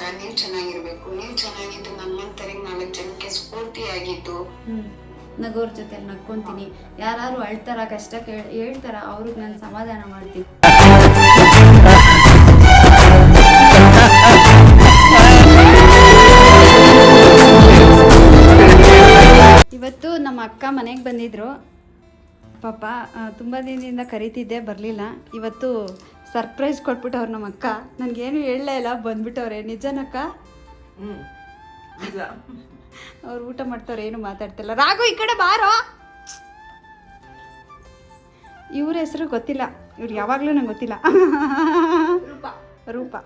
ಅಕ್ಕ ನೀವ್ ಚೆನ್ನಾಗಿರ್ಬೇಕು. ನೀವ್ ಚೆನ್ನಾಗಿದ್ದು ನಮ್ಮಂತರಿಗೆ ನಾಲ್ಕು ಜನಕ್ಕೆ ಸ್ಫೂರ್ತಿಯಾಗಿದ್ದು. ನಗೋರ್ ಜೊತೆ ನಕ್ಕೊಂತೀನಿ. ಯಾರು ಅಳ್ತಾರ, ಕಷ್ಟ ಕೇಳ್ ಹೇಳ್ತಾರ, ಅವ್ರಿಗೆ ನಾನು ಸಮಾಧಾನ ಮಾಡ್ತೀನಿ. ಇವತ್ತು ನಮ್ಮ ಅಕ್ಕ ಮನೆಗೆ ಬಂದಿದ್ರು. ಪಾಪ ತುಂಬ ದಿನದಿಂದ ಕರಿತಿದ್ದೆ, ಬರಲಿಲ್ಲ. ಇವತ್ತು ಸರ್ಪ್ರೈಸ್ ಕೊಟ್ಬಿಟ್ಟವ್ರು ನಮ್ಮ ಅಕ್ಕ. ನನಗೇನು ಹೇಳಲೇ ಇಲ್ಲ ಬಂದ್ಬಿಟ್ಟವ್ರೆ. ನಿಜನಕ್ಕ? ನಿಜ. ಅವ್ರು ಊಟ ಮಾಡ್ತವ್ರೆ ಏನು ಮಾತಾಡ್ತಿಲ್ಲ. ರಾಘು ಈ ಕಡೆ ಬಾರೋ. ಇವ್ರ ಹೆಸರು ಗೊತ್ತಿಲ್ಲ. ಇವ್ರು ಯಾವಾಗಲೂ ನಂಗೆ ಗೊತ್ತಿಲ್ಲ. ರೂಪ.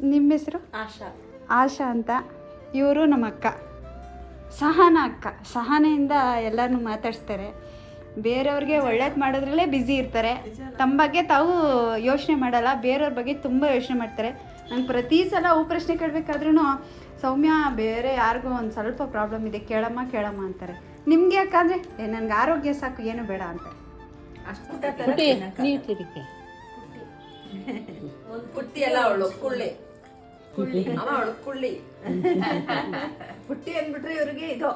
ನಿಮ್ಮ ಹೆಸರು? ಆಶಾ. ಆಶಾ ಅಂತ. ಇವರು ನಮ್ಮ ಅಕ್ಕ. ಸಹನ ಅಕ್ಕ. ಸಹನೆಯಿಂದ ಎಲ್ಲರನ್ನೂ ಮಾತಾಡಿಸ್ತಾರೆ. ಬೇರೆಯವ್ರಿಗೆ ಒಳ್ಳೇದು ಮಾಡೋದ್ರಲ್ಲೇ ಬ್ಯುಸಿ ಇರ್ತಾರೆ. ತಮ್ಮ ಬಗ್ಗೆ ತಾವು ಯೋಚನೆ ಮಾಡಲ್ಲ ಬೇರೆಯವ್ರ ಬಗ್ಗೆ ತುಂಬ ಯೋಚನೆ ಮಾಡ್ತಾರೆ. ನಂಗೆ ಪ್ರತಿ ಸಲ ಹೂ ಪ್ರಶ್ನೆ ಕೇಳಬೇಕಾದ್ರೂ ಸೌಮ್ಯ ಬೇರೆ ಯಾರಿಗೂ ಒಂದು ಸ್ವಲ್ಪ ಪ್ರಾಬ್ಲಮ್ ಇದೆ ಕೇಳಮ್ಮ ಕೇಳಮ್ಮ ಅಂತಾರೆ. ನಿಮಗೆ ಯಾಕಂದರೆ? ಏ ನನಗೆ ಆರೋಗ್ಯ ಸಾಕು ಏನು ಬೇಡ ಅಂತಾರೆ ಅಷ್ಟು ತಿರುಗಿ ಒಂದ್ ಪುಟ್ಟಿ ಅಲ್ಲ ಅವಳು ಕುಳ್ಳಿ. ಅವ ಅವಳು ಕುಳ್ಳಿ. ಪುಟ್ಟಿ ಅಂದ್ಬಿಟ್ರೆ ಇವ್ರಿಗೆ ಇದು.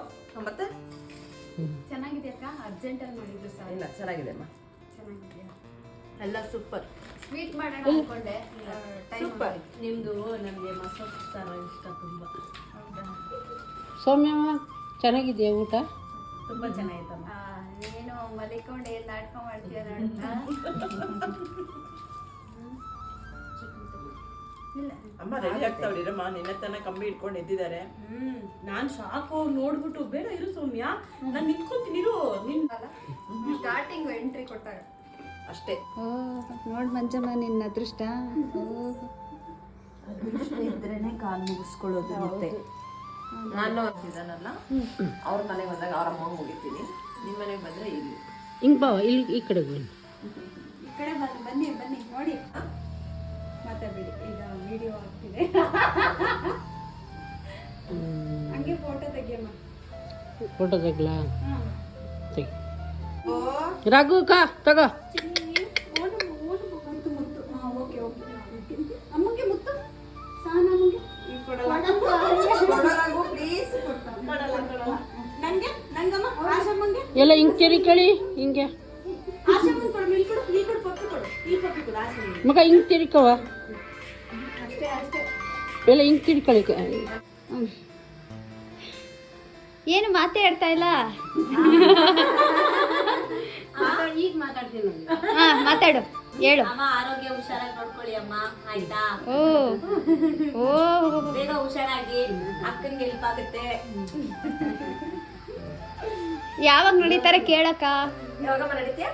ಮತ್ತೆ? ಚೆನ್ನಾಗಿದೆ ಅಕ್ಕ ಮಾಡಿದ್ರು ಮಾಡಿದ್ದು ಸರ್. ಇಲ್ಲ ಚೆನ್ನಾಗಿದೆ ಅಮ್ಮ. ಚೆನ್ನಾಗಿದೆಯಾ? ಎಲ್ಲ ಸೂಪರ್. ಸ್ವೀಟ್ ಮಾಡೋಣ ಅಂದ್ಕೊಂಡೆ ಸೂಪರ್. ನಿಮ್ಮದು ನನಗೆ ಮಸಾಲೆ ಸಾರ ಇಷ್ಟ ತುಂಬ. ಸೌಮ್ಯಮ್ಮ ಚೆನ್ನಾಗಿದೆಯಾ ಊಟ? ತುಂಬ ಚೆನ್ನಾಗಿತ್ತಮ್ಮ. ನೀನು ಮಲಿಕೊಂಡು ಏನು ನಾಟಕ ಮಾಡ್ತೀಯ ನೋಡ್ತಾ ಅಮ್ಮ ರೆಡಿ ಆಗ್ತಾವ್ರಿರಮ್ಮ ನಿನ್ನೆ ತನ ಕಂಬಿ ಇಟ್ಕೊಂಡು ಎದ್ದಿದ್ದಾರೆ. ಹ್ಮ್. ನಾನ್ ಶಾಕ್ ಅವ್ರು ನೋಡ್ಬಿಟ್ಟು ಬೇಡ ಇರು ಸೌಮ್ಯ. ನಾನ್ ನಿಂತ್ಕೊಂತೀನಿ ಇರು. ನಿನ್ ಸ್ಟಾರ್ಟಿಂಗ್ ಎಂಟ್ರಿ ಕೊಟ್ಟಾಗ ಅಷ್ಟೇ. ಓ ನೋಡ್ ಮಂಜಮ್ಮ ನಿನ್ನ ಅದೃಷ್ಟ. ಅದೃಷ್ಟ ಇದ್ರೇನೆ ಕಾಲ್ ಮುಗಿಸ್ಕೊಳ್ಳೋದು ಮತ್ತೆ. ನಾನು ಇದಾನಲ್ಲ ಅವ್ರ ಮನೆಗೆ ಬಂದಾಗ ಅವ್ರ ಅಮ್ಮ ಹೋಗಿರ್ತೀನಿ. ನಿಮ್ಮ ಮನೆಗೆ ಬಂದ್ರೆ ಇಲ್ಲಿ. ಹಿಂಗೆ ಬಾ ಇಲ್ಲಿ ಈ ಕಡೆ ಬನ್ನಿ. ಈ ಕಡೆ ಬನ್ನಿ ಬನ್ನಿ ಬನ್ನಿ ನೋಡಿ. ಮಾತಾಡ್ಬಿಡಿ. ವಿಡಿಯೋ ಆಗ್ತಿದೆ. ಹಂಗೆ ಫೋಟೋ ತೆಗಿಯಮ್ಮ. ಫೋಟೋ ತೆಗ್ಲಾ. ತೆಗಿ. ರಾಘು ಕಾ ತಗೋ. ಎಲ್ಲ ಹಿಂಗೆ ಮುತ್ತು ಕೇಳಿ ಹಿಂಗೆ. ಮಗ ಹಿಂಗೆ ಇಲ್ಲಿ ಎಲ್ಲ ಹಿಂಗೆ ತಿರ್ಕಳಿ ಏನು ಮಾತೇ ಹೇಳ್ತಾ ಇಲ್ಲ ಈಗ ಮಾತಾಡ್ತೀನಿ ಹಾ ಮಾತಾಡು ಹೇಳು. ಅಮ್ಮ ಆರೋಗ್ಯ ಹುಷಾರಾಗಿ ನೋಡ್ಕೊಳ್ಳಿ ಅಮ್ಮ ಆಯ್ತಾ? ಓ ಓ. ಬೇಗ ಹುಷಾರಾಗಿ ಅಕ್ಕನಿಗೆ ಹೆಲ್ಪ್ ಆಗುತ್ತೆ. ಯಾವಾಗ ನಡೀತಾರೆ ಕೇಳಕ್ಕ? ಯಾವಾಗ ನಡೀತೀಯ?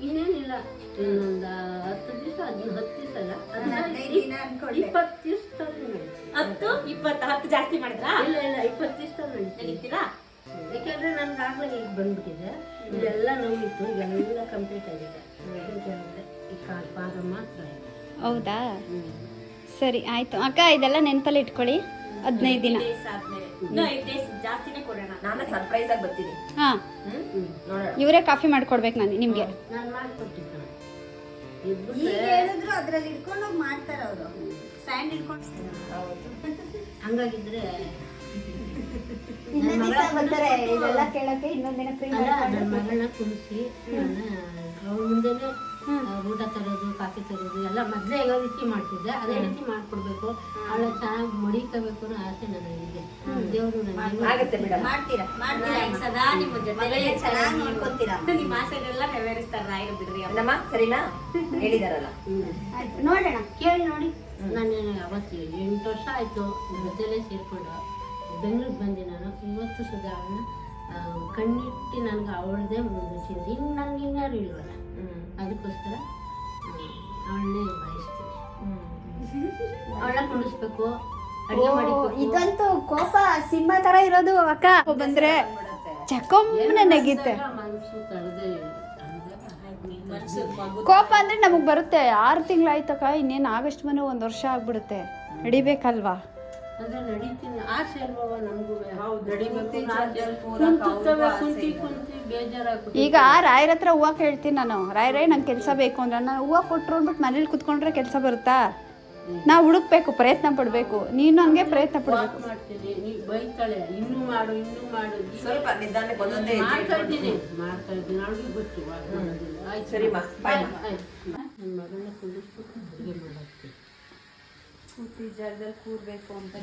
ಇನ್ನೇನಿಲ್ಲ. ಇನ್ನೊಂದು ಹತ್ತು ದಿವಸ ಹತ್ತು ದಿವಸ ಅಲ್ಲ. ಇಪ್ಪತ್ತು ಇಪ್ಪತ್ತು ಹತ್ತು ಜಾಸ್ತಿ ಮಾಡಿದ್ರಾ? ಇಲ್ಲ ಇಲ್ಲ ಇಪ್ಪತ್ತು ದಿವಸ ನಡೀತೀರಾ? ಯಾಕೆಂದ್ರೆ ನನ್ಗೆ ಆಗ್ಲೇ ಈಗ ಬಂದ್ಬಿಟ್ಟಿದೆ. ಇದೆಲ್ಲ ನೋವಿತ್ತು ಎಲ್ಲ ಕಂಪ್ಲೀಟ್ ಆಗಿದೆ. ಈ ಕಾಲು ಪಾದ ಮಾತ್ರ ಹೌದಾ? ಸರಿ ಆಯ್ತು. ಅಕ್ಕ ಇದೆಲ್ಲ ನೆನಪಲ್ಲಿ ಇಟ್ಕೊಳ್ಳಿ. ಹದಿನೈದು ದಿನ. ಜಾಸ್ತಿನೇ ಕೊಡೋಣ. ನಾನು ಸರ್ಪ್ರೈಸ್ ಆಗಿ ಬರ್ತೀನಿ. ಹಾ. ಹ್ಮ್? ನೋಡೋಣ. ಇವರೇ ಕಾಫಿ ಮಾಡ್ಕೊಡ್ಬೇಕು ನಾನು ನಿಮಗೆ. ಅದ್ರಲ್ಲಿ ಇಟ್ಕೊಂಡು ಮಾಡ್ತಾರೆ ಅವರು ಸ್ಟ್ಯಾಂಡ್ ಇಟ್ಕೊಂಡು ಹಂಗಾಗಿದ್ರೆ ಕೇಳಕ್ಕೆ ನನ್ನ ಮಗಳನ್ನ ಕುಣಿಸಿ ಅವ್ರ ಮುಂದೆನೆ ಊಟ ತರೋದು ಕಾಫಿ ತರೋದು ಎಲ್ಲ ಮೊದಲೇ ಯಾವ ರೀತಿ ಮಾಡ್ತಿದ್ದೆ. ಅದೇ ರೀತಿ ಮಾಡ್ಕೊಡ್ಬೇಕು. ಅವಳ ಚೆನ್ನಾಗಿ ಮುಡಿಕೋಬೇಕು ಅನ್ನೋ ಆಸೆ ನನಗಿದೆ ದೇವರು ನನಗೆ ಆಗತ್ತೆ ಮೇಡಮ್. ಮಾಡ್ತೀರಾ? ಸದಾ ನಿಮ್ಮ ಜೊತೆ ಚೆನ್ನಾಗಿ ನೋಡ್ಕೊತೀರಾ? ನಿಮ್ಮ ಆಸೆನೆಲ್ಲ ನೆರವೇರಿಸ್ತಾರ. ರಾಯರು ಬಿಡ್ರಿ ನಮ್ಮ ಸರಿನಾ? ಹೇಳಿದಾರಲ್ಲ. ನೋಡೋಣ. ಕೇಳಿ ನೋಡಿ. ನಾನು ಅವತ್ತು ಎಂಟು ವರ್ಷ ಆಯಿತು ಜೊತೆಲೇ ಸೇರಿಕೊಂಡು. ಬೆಂಗಳೂರಿಗೆ ಬಂದೆ ನಾನು ಇವತ್ತು ಸುಧಾ ಅವಳನ್ನ ಕಣ್ಣಿಟ್ಟು ನನಗೆ ಅವಳದೇ ಮುಂದೆ ಇನ್ನು ನನಗೆ ಇನ್ಯಾರು ಇಲ್ವಲ್ಲ? ಅದಕ್ಕೋಸ್ಕರ ಅವಳನ್ನೇ ಬಯಸ್ತೀನಿ. ಅವಳ ಕುಣಿಸ್ಬೇಕು ಅಡುಗೆ ಮಾಡಿ ಇದಂತೂ ಕೋಪ ಸಿಂಹ ತರ ಇರೋದು ಅಕ್ಕ. ಬಂದ್ರೆ ಚಕೊಮ್ಮನೆ ನಗಿತ್ತೆ ಮನಸ್ಸು ತಡೆದೇ ಕೋಪ ಅಂದ್ರೆ ನಮಗ್ ಬರುತ್ತೆ. ಆರು ತಿಂಗಳಾಯ್ತಕ್ಕ ಇನ್ನೇನು ಆಗಸ್ಟ್ ಮನೆ ಒಂದ್ ವರ್ಷ ಆಗ್ಬಿಡುತ್ತೆ. ನಡಿಬೇಕಲ್ವಾ? ಅಂದ್ರೆ ನಡೀತೀನಿ. ಆಸೆ ಅಲ್ವವ ನನಗೂ ಕುಂತವೆ ಕುಂತಿ ಕುಂತಿ ಬೇಜಾರಾಗ್ಬಿಟ್ಟು ಈಗ ರಾಯರ ಹತ್ರ ಹೂವು ಕೇಳ್ತೀನಿ ನಾನು. ರಾಯರೇ ನಂಗೆ ಕೆಲಸ ಬೇಕು ಅಂದ್ರೆ ನಾನು ಹೂವು ಕೊಟ್ರು ಅಂದ್ಬಿಟ್ಟು ಮನೇಲಿ ಕುತ್ಕೊಂಡ್ರೆ ಕೆಲಸ ಬರುತ್ತಾ? ನಾವು ಹುಡುಕ್ಬೇಕು ಪ್ರಯತ್ನ ಪಡಬೇಕು. ನೀನು ಹಂಗೆ ಪ್ರಯತ್ನ ಪಡಬೇಕು. ಮಾಡ್ತೀನಿ ನೀ ಬೈತಾಳೆ ಇನ್ನೂ ಮಾಡು ಇನ್ನೂ ಮಾಡು. ಸ್ವಲ್ಪ ನಿಧಾನಕ್ಕೆ ಒಂದೊಂದೇ ಮಾಡ್ತಾ. ಇದ್ದೀನಿ. ಮಾಡ್ತಾ ಇದ್ದೀನಿ ಅವಳಿಗೆ ಗೊತ್ತು ಆಯ್ತು. ಸರಿ ಮಾ, ಬಾಯ್. ನನ್ನ ಮಗನ ಕುಂದಿಸ್ಬಿಟ್ಟು ಅಡುಗೆ ಮಾಡಾಕ್ತೀನಿ ಕೂತಿ ಜಾಗದಲ್ಲಿ ಕೂರಬೇಕು ಅಂತ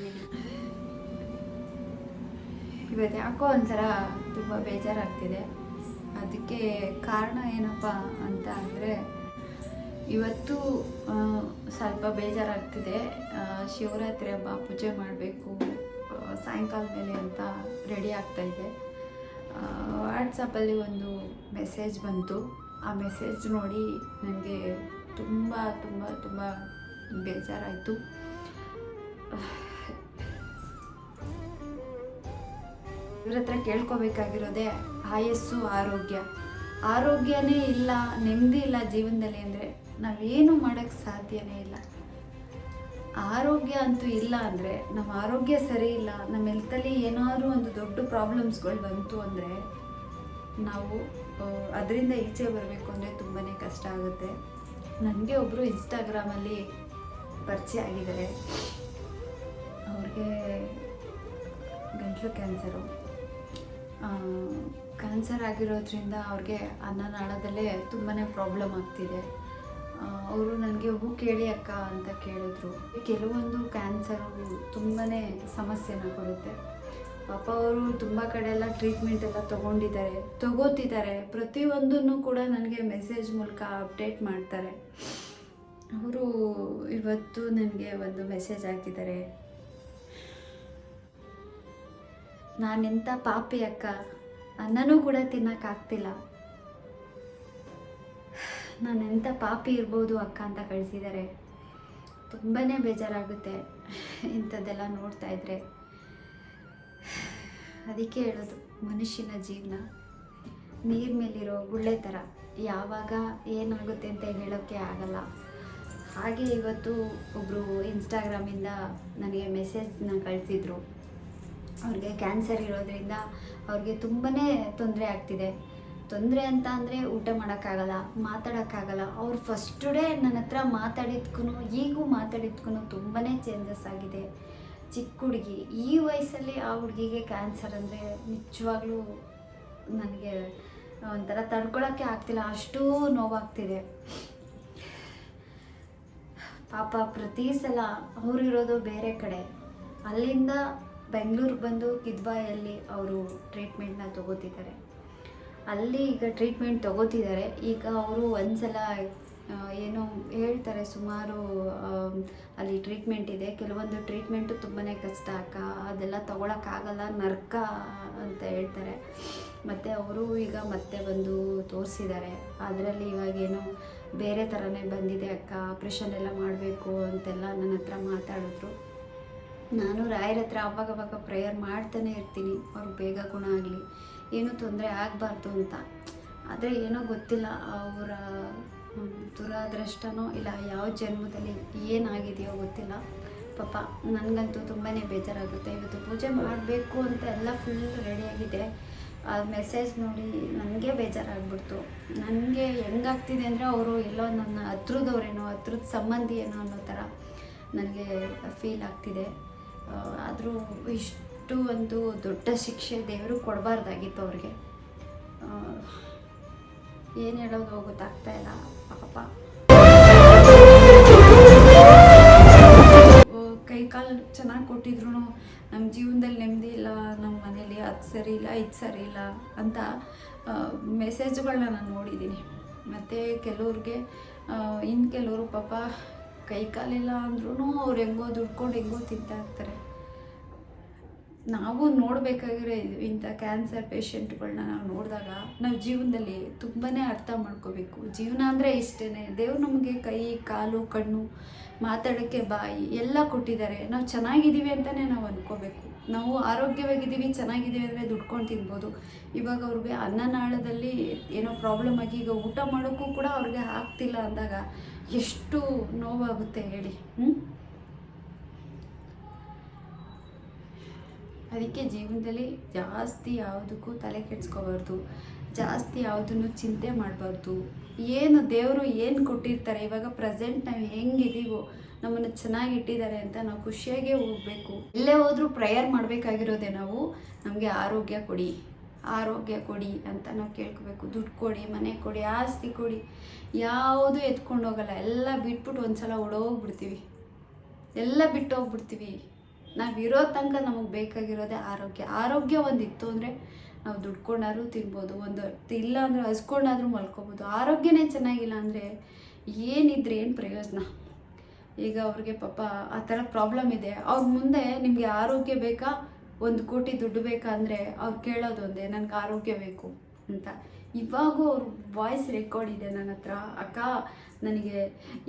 ಇವತ್ತು ಯಾಕೋ ಒಂಥರ ತುಂಬ ಬೇಜಾರಾಗ್ತಿದೆ. ಅದಕ್ಕೆ ಕಾರಣ ಏನಪ್ಪ ಅಂತ ಅಂದರೆ ಇವತ್ತು ಸ್ವಲ್ಪ ಬೇಜಾರಾಗ್ತಿದೆ. ಶಿವರಾತ್ರಿ ಹಬ್ಬ ಪೂಜೆ ಮಾಡಬೇಕು. ಸಾಯಂಕಾಲ ಮೇಲೆ ಅಂತ ರೆಡಿ ಆಗ್ತಾ ಇದೆ. ವಾಟ್ಸಪ್ಪಲ್ಲಿ ಒಂದು ಮೆಸೇಜ್ ಬಂತು. ಆ ಮೆಸೇಜ್ ನೋಡಿ ನನಗೆ ತುಂಬ ತುಂಬ ತುಂಬ ಬೇಜಾರಾಯಿತು. ಇವ್ರ ಹತ್ರ ಕೇಳ್ಕೊಬೇಕಾಗಿರೋದೇ ಆಯಸ್ಸು, ಆರೋಗ್ಯ. ಆರೋಗ್ಯನೇ ಇಲ್ಲ, ನೆಮ್ಮದಿ ಇಲ್ಲ ಜೀವನದಲ್ಲಿ ಅಂದರೆ ನಾವೇನು ಮಾಡೋಕ್ಕೆ ಸಾಧ್ಯನೇ ಇಲ್ಲ. ಆರೋಗ್ಯ ಅಂತೂ ಇಲ್ಲ ಅಂದರೆ ನಮ್ಮ ಆರೋಗ್ಯ ಸರಿ ಇಲ್ಲ ನಮ್ಮ ಹೆಲ್ತಲ್ಲಿ ಏನಾದರೂ ಒಂದು ದೊಡ್ಡ ಪ್ರಾಬ್ಲಮ್ಸ್ಗಳು ಬಂತು ಅಂದರೆ, ನಾವು ಅದರಿಂದ ಈಚೆ ಬರಬೇಕು ಅಂದರೆ ತುಂಬಾ ಕಷ್ಟ ಆಗುತ್ತೆ. ನನಗೆ ಒಬ್ಬರು ಇನ್ಸ್ಟಾಗ್ರಾಮಲ್ಲಿ ಪರಿಚಯ ಆಗಿದ್ದಾರೆ. ಅವ್ರಿಗೆ ಗಂಟ್ಲು ಕ್ಯಾನ್ಸರು. ಕ್ಯಾನ್ಸರ್ ಆಗಿರೋದ್ರಿಂದ ಅವ್ರಿಗೆ ಅನ್ನನಾಳದಲ್ಲೇ ತುಂಬಾ ಪ್ರಾಬ್ಲಮ್ ಆಗ್ತಿದೆ. ಅವರು ನನಗೆ ಹೂ ಕೇಳಿ ಅಕ್ಕ ಅಂತ ಕೇಳಿದ್ರು. ಕೆಲವೊಂದು ಕ್ಯಾನ್ಸರು ತುಂಬಾ ಸಮಸ್ಯೆನ ಕೊಡುತ್ತೆ. ಪಾಪ ಅವರು ತುಂಬ ಕಡೆ ಎಲ್ಲ ಟ್ರೀಟ್ಮೆಂಟ್ ಎಲ್ಲ ತೊಗೊಂಡಿದ್ದಾರೆ, ತಗೋತಿದ್ದಾರೆ. ಪ್ರತಿಯೊಂದನ್ನು ಕೂಡ ನನಗೆ ಮೆಸೇಜ್ ಮೂಲಕ ಅಪ್ಡೇಟ್ ಮಾಡ್ತಾರೆ. ಅವರು ಇವತ್ತು ನನಗೆ ಒಂದು ಮೆಸೇಜ್ ಹಾಕಿದ್ದಾರೆ. ನಾನೆಂಥ ಪಾಪಿ ಅಕ್ಕ? ಅನ್ನನೂ ಕೂಡ ತಿನ್ನೋಕ್ಕಾಗ್ತಿಲ್ಲ. ನಾನೆಂಥ ಪಾಪಿ ಇರ್ಬೋದು ಅಕ್ಕ ಅಂತ ಕಳಿಸಿದ್ದಾರೆ ತುಂಬಾ ಬೇಜಾರಾಗುತ್ತೆ ಇಂಥದ್ದೆಲ್ಲ ನೋಡ್ತಾ ಇದ್ರೆ. ಅದಕ್ಕೆ ಹೇಳೋದು, ಮನುಷ್ಯನ ಜೀವನ, ನೀರ್ ಮೇಲಿರೋ ಗುಳ್ಳೆ ಥರ ಯಾವಾಗ ಏನಾಗುತ್ತೆ ಅಂತ ಹೇಳೋಕ್ಕೆ ಆಗಲ್ಲ. ಹಾಗೆ ಇವತ್ತು ಒಬ್ಬರು ಇನ್ಸ್ಟಾಗ್ರಾಮಿಂದ ನನಗೆ ಮೆಸೇಜ್ನ ಕಳಿಸಿದ್ರು. ಅವ್ರಿಗೆ ಕ್ಯಾನ್ಸರ್ ಇರೋದ್ರಿಂದ ಅವ್ರಿಗೆ ತುಂಬಾ ತೊಂದರೆ ಆಗ್ತಿದೆ. ತೊಂದರೆ ಅಂತ ಅಂದರೆ ಊಟ ಮಾಡೋಕ್ಕಾಗಲ್ಲ, ಮಾತಾಡೋಕ್ಕಾಗಲ್ಲ. ಅವ್ರು ಫಸ್ಟ್ ಡೇ ನನ್ನ ಹತ್ರ ಮಾತಾಡಿದ್ಕೂ ಈಗೂ ಮಾತಾಡಿದ್ಕೂ ತುಂಬಾ ಚೇಂಜಸ್ ಆಗಿದೆ. ಚಿಕ್ಕ ಹುಡುಗಿ, ಈ ವಯಸ್ಸಲ್ಲಿ ಆ ಹುಡುಗಿಗೆ ಕ್ಯಾನ್ಸರ್ ಅಂದರೆ ನಿಜವಾಗ್ಲೂ ನನಗೆ ಒಂಥರ ತಡ್ಕೊಳ್ಳೋಕ್ಕೆ ಆಗ್ತಿಲ್ಲ, ಅಷ್ಟೂ ನೋವಾಗ್ತಿದೆ. ಪಾಪ ಪ್ರತಿ ಸಲ ಅವರಿರೋದು ಬೇರೆ ಕಡೆ. ಅಲ್ಲಿಂದ ಬೆಂಗಳೂರು ಬಂದು ಕಿದ್ವಾಯಲ್ಲಿ ಅವರು ಟ್ರೀಟ್ಮೆಂಟ್ನ ತಗೋತಿದ್ದಾರೆ. ಅಲ್ಲಿ ಈಗ ಟ್ರೀಟ್ಮೆಂಟ್ ತಗೋತಿದ್ದಾರೆ ಈಗ ಅವರು ಒಂದ್ಸಲ ಏನು ಹೇಳ್ತಾರೆ, ಸುಮಾರು ಅಲ್ಲಿ ಟ್ರೀಟ್ಮೆಂಟ್ ಇದೆ. ಕೆಲವೊಂದು ಟ್ರೀಟ್ಮೆಂಟು ತುಂಬಾ ಕಷ್ಟ ಅಕ್ಕ. ಅದೆಲ್ಲ ತೊಗೊಳಕ್ಕಾಗಲ್ಲ ನರ್ಕ ಅಂತ ಹೇಳ್ತಾರೆ. ಮತ್ತು ಅವರು ಈಗ ಮತ್ತೆ ಬಂದು ತೋರಿಸಿದ್ದಾರೆ ಅದರಲ್ಲಿ ಇವಾಗೇನೋ ಬೇರೆ ಥರನೇ ಬಂದಿದೆ ಅಕ್ಕ. ಆಪ್ರೇಷನ್ ಎಲ್ಲ ಮಾಡಬೇಕು ಅಂತೆಲ್ಲ ನನ್ನ ಹತ್ರ ಮಾತಾಡಿದ್ರು. ನಾನು ರಾಯರ ಹತ್ರ ಅವಾಗ ಅವಾಗ ಪ್ರೇಯರ್ ಮಾಡ್ತಾನೆ ಇರ್ತೀನಿ. ಅವ್ರಿಗೆ ಬೇಗ ಗುಣ ಆಗಲಿ. ಏನೂ ತೊಂದರೆ ಆಗಬಾರ್ದು ಅಂತ. ಆದರೆ ಏನೋ ಗೊತ್ತಿಲ್ಲ, ಅವರ ದುರಾದೃಷ್ಟನೋ ಇಲ್ಲ ಯಾವ ಜನ್ಮದಲ್ಲಿ ಏನಾಗಿದೆಯೋ ಗೊತ್ತಿಲ್ಲ. ಪಾಪ ನನಗಂತೂ ತುಂಬಾ ಬೇಜಾರಾಗುತ್ತೆ. ಇವತ್ತು ಪೂಜೆ ಮಾಡಬೇಕು ಅಂತ ಎಲ್ಲ ಫುಲ್ ರೆಡಿಯಾಗಿದೆ ಆ ಮೆಸೇಜ್ ನೋಡಿ ನನಗೆ ಬೇಜಾರಾಗ್ಬಿಡ್ತು. ನನಗೆ ಹೆಂಗಾಗ್ತಿದೆ ಅಂದರೆ ಅವರು ಎಲ್ಲೋ ನನ್ನ ಹತ್ರದವ್ರೇನೋ, ಹತ್ರದ ಸಂಬಂಧಿ ಏನೋ ಅನ್ನೋ ಥರ ನನಗೆ ಫೀಲ್ ಆಗ್ತಿದೆ. ಆದರೂ ಇಷ್ಟು ಒಂದು ದೊಡ್ಡ ಶಿಕ್ಷೆ ದೇವರು ಕೊಡಬಾರ್ದಾಗಿತ್ತು ಅವ್ರಿಗೆ. ಏನು ಹೇಳೋದು ಗೊತ್ತಾಗ್ತಾ ಇಲ್ಲ, ಪಾಪ. ಕೈ ಕಾಲು ಚೆನ್ನಾಗಿ ಕೊಟ್ಟಿದ್ರು ನಮ್ಮ ಜೀವನದಲ್ಲಿ ನೆಮ್ಮದಿ ಇಲ್ಲ ನಮ್ಮ ಮನೇಲಿ ಅದು ಸರಿ ಇಲ್ಲ, ಇದು ಸರಿ ಇಲ್ಲ ಅಂತ ಮೆಸೇಜ್ಗಳನ್ನ ನಾನು ನೋಡಿದ್ದೀನಿ ಮತ್ತು ಕೆಲವ್ರಿಗೆ ಇನ್ನು ಕೆಲವರು ಪಾಪ ಕೈ ಕಾಲಿಲ್ಲ ಅಂದ್ರೂ ಅವ್ರು ಹೆಂಗೋ ದುಡ್ಕೊಂಡು ಹೆಂಗೋ ತಿಂತಾ ಇರ್ತಾರೆ. ನಾವು ನೋಡಬೇಕಾಗಿರೋ ಇಂಥ ಕ್ಯಾನ್ಸರ್ ಪೇಷಂಟ್ಗಳನ್ನ ನಾವು ನೋಡಿದಾಗ ನಾವು ಜೀವನದಲ್ಲಿ ತುಂಬಾ ಅರ್ಥ ಮಾಡ್ಕೋಬೇಕು. ಜೀವನ ಅಂದರೆ ಇಷ್ಟೇ ದೇವ್ರು ನಮಗೆ ಕೈ, ಕಾಲು, ಕಣ್ಣು ಮಾತಾಡೋಕ್ಕೆ ಬಾಯಿ ಎಲ್ಲ ಕೊಟ್ಟಿದ್ದಾರೆ. ನಾವು ಚೆನ್ನಾಗಿದ್ದೀವಿ ಅಂತಲೇ ನಾವು ಅಂದ್ಕೋಬೇಕು ನಾವು ಆರೋಗ್ಯವಾಗಿದ್ದೀವಿ, ಚೆನ್ನಾಗಿದ್ದೀವಿ ಅಂದರೆ ದುಡ್ಕೊಂಡು ತಿನ್ಬೋದು. ಇವಾಗ ಅವ್ರಿಗೆ ಅನ್ನನಾಳದಲ್ಲಿ ಏನೋ ಪ್ರಾಬ್ಲಮ್ ಆಗಿ ಈಗ ಊಟ ಮಾಡೋಕ್ಕೂ ಕೂಡ ಅವ್ರಿಗೆ ಆಗ್ತಿಲ್ಲ ಅಂದಾಗ ಎಷ್ಟು ನೋವಾಗುತ್ತೆ ಹೇಳಿ. ಹ್ಞೂ ಅದಕ್ಕೆ ಜೀವನದಲ್ಲಿ ಜಾಸ್ತಿ ಯಾವುದಕ್ಕೂ ತಲೆ ಕೆಡಿಸ್ಕೋಬಾರ್ದು. ಜಾಸ್ತಿ ಯಾವುದನ್ನು ಚಿಂತೆ ಮಾಡಬಾರ್ದು. ಏನು ದೇವರು ಏನು ಕೊಟ್ಟಿರ್ತಾರೆ, ಇವಾಗ ಪ್ರೆಸೆಂಟ್ ನಾವು ಹೆಂಗಿದ್ದೀವೋ ನಮ್ಮನ್ನು ಚೆನ್ನಾಗಿ ಇಟ್ಟಿದ್ದಾರೆ ಅಂತ ನಾವು ಖುಷಿಯಾಗೇ ಹೋಗಬೇಕು. ಎಲ್ಲೇ ಹೋದರೂ ಪ್ರೇಯರ್ ಮಾಡಬೇಕಾಗಿರೋದೆ ನಾವು, ನಮಗೆ ಆರೋಗ್ಯ ಕೊಡಿ. ಆರೋಗ್ಯ ಕೊಡಿ ಅಂತ ನಾವು ಕೇಳ್ಕೋಬೇಕು. ದುಡ್ಡು ಕೊಡಿ, ಮನೆ ಕೊಡಿ, ಆಸ್ತಿ ಕೊಡಿ. ಯಾವುದು ಎತ್ಕೊಂಡು ಹೋಗಲ್ಲ. ಎಲ್ಲ ಬಿಟ್ಬಿಟ್ಟು ಒಂದ್ಸಲ ಓಡೋಗ್ಬಿಡ್ತೀವಿ. ಎಲ್ಲ ಬಿಟ್ಟು ಹೋಗ್ಬಿಡ್ತೀವಿ ನಾವು ಇರೋ ತನಕ ನಮಗೆ ಬೇಕಾಗಿರೋದೇ ಆರೋಗ್ಯ. ಆರೋಗ್ಯ ಒಂದಿತ್ತು ಅಂದರೆ ನಾವು ದುಡ್ಕೊಂಡಾದ್ರೂ ತಿನ್ಬೋದು, ಒಂದು ಇಲ್ಲ ಅಂದರೆ ಹಸ್ಕೊಂಡಾದ್ರೂ ಮಲ್ಕೋಬೋದು. ಆರೋಗ್ಯನೇ ಚೆನ್ನಾಗಿಲ್ಲ ಅಂದರೆ ಏನಿದ್ರೆ ಏನು ಪ್ರಯೋಜನ? ಈಗ ಅವ್ರಿಗೆ ಪಾಪ ಆ ಥರ ಪ್ರಾಬ್ಲಮ್ ಇದೆ. ಅವ್ರ ಮುಂದೆ ನಿಮಗೆ ಆರೋಗ್ಯ ಬೇಕಾ? ಒಂದು ಕೋಟಿ ದುಡ್ಡು ಬೇಕಾ ಅಂದರೆ ಅವ್ರು ಕೇಳೋದು ಒಂದೇ, ನನಗೆ ಆರೋಗ್ಯ ಬೇಕು ಅಂತ. ಇವಾಗೂ ಅವ್ರ ವಾಯ್ಸ್ ರೆಕಾರ್ಡ್ ಇದೆ ನನ್ನ ಹತ್ರ. ಅಕ್ಕ ನನಗೆ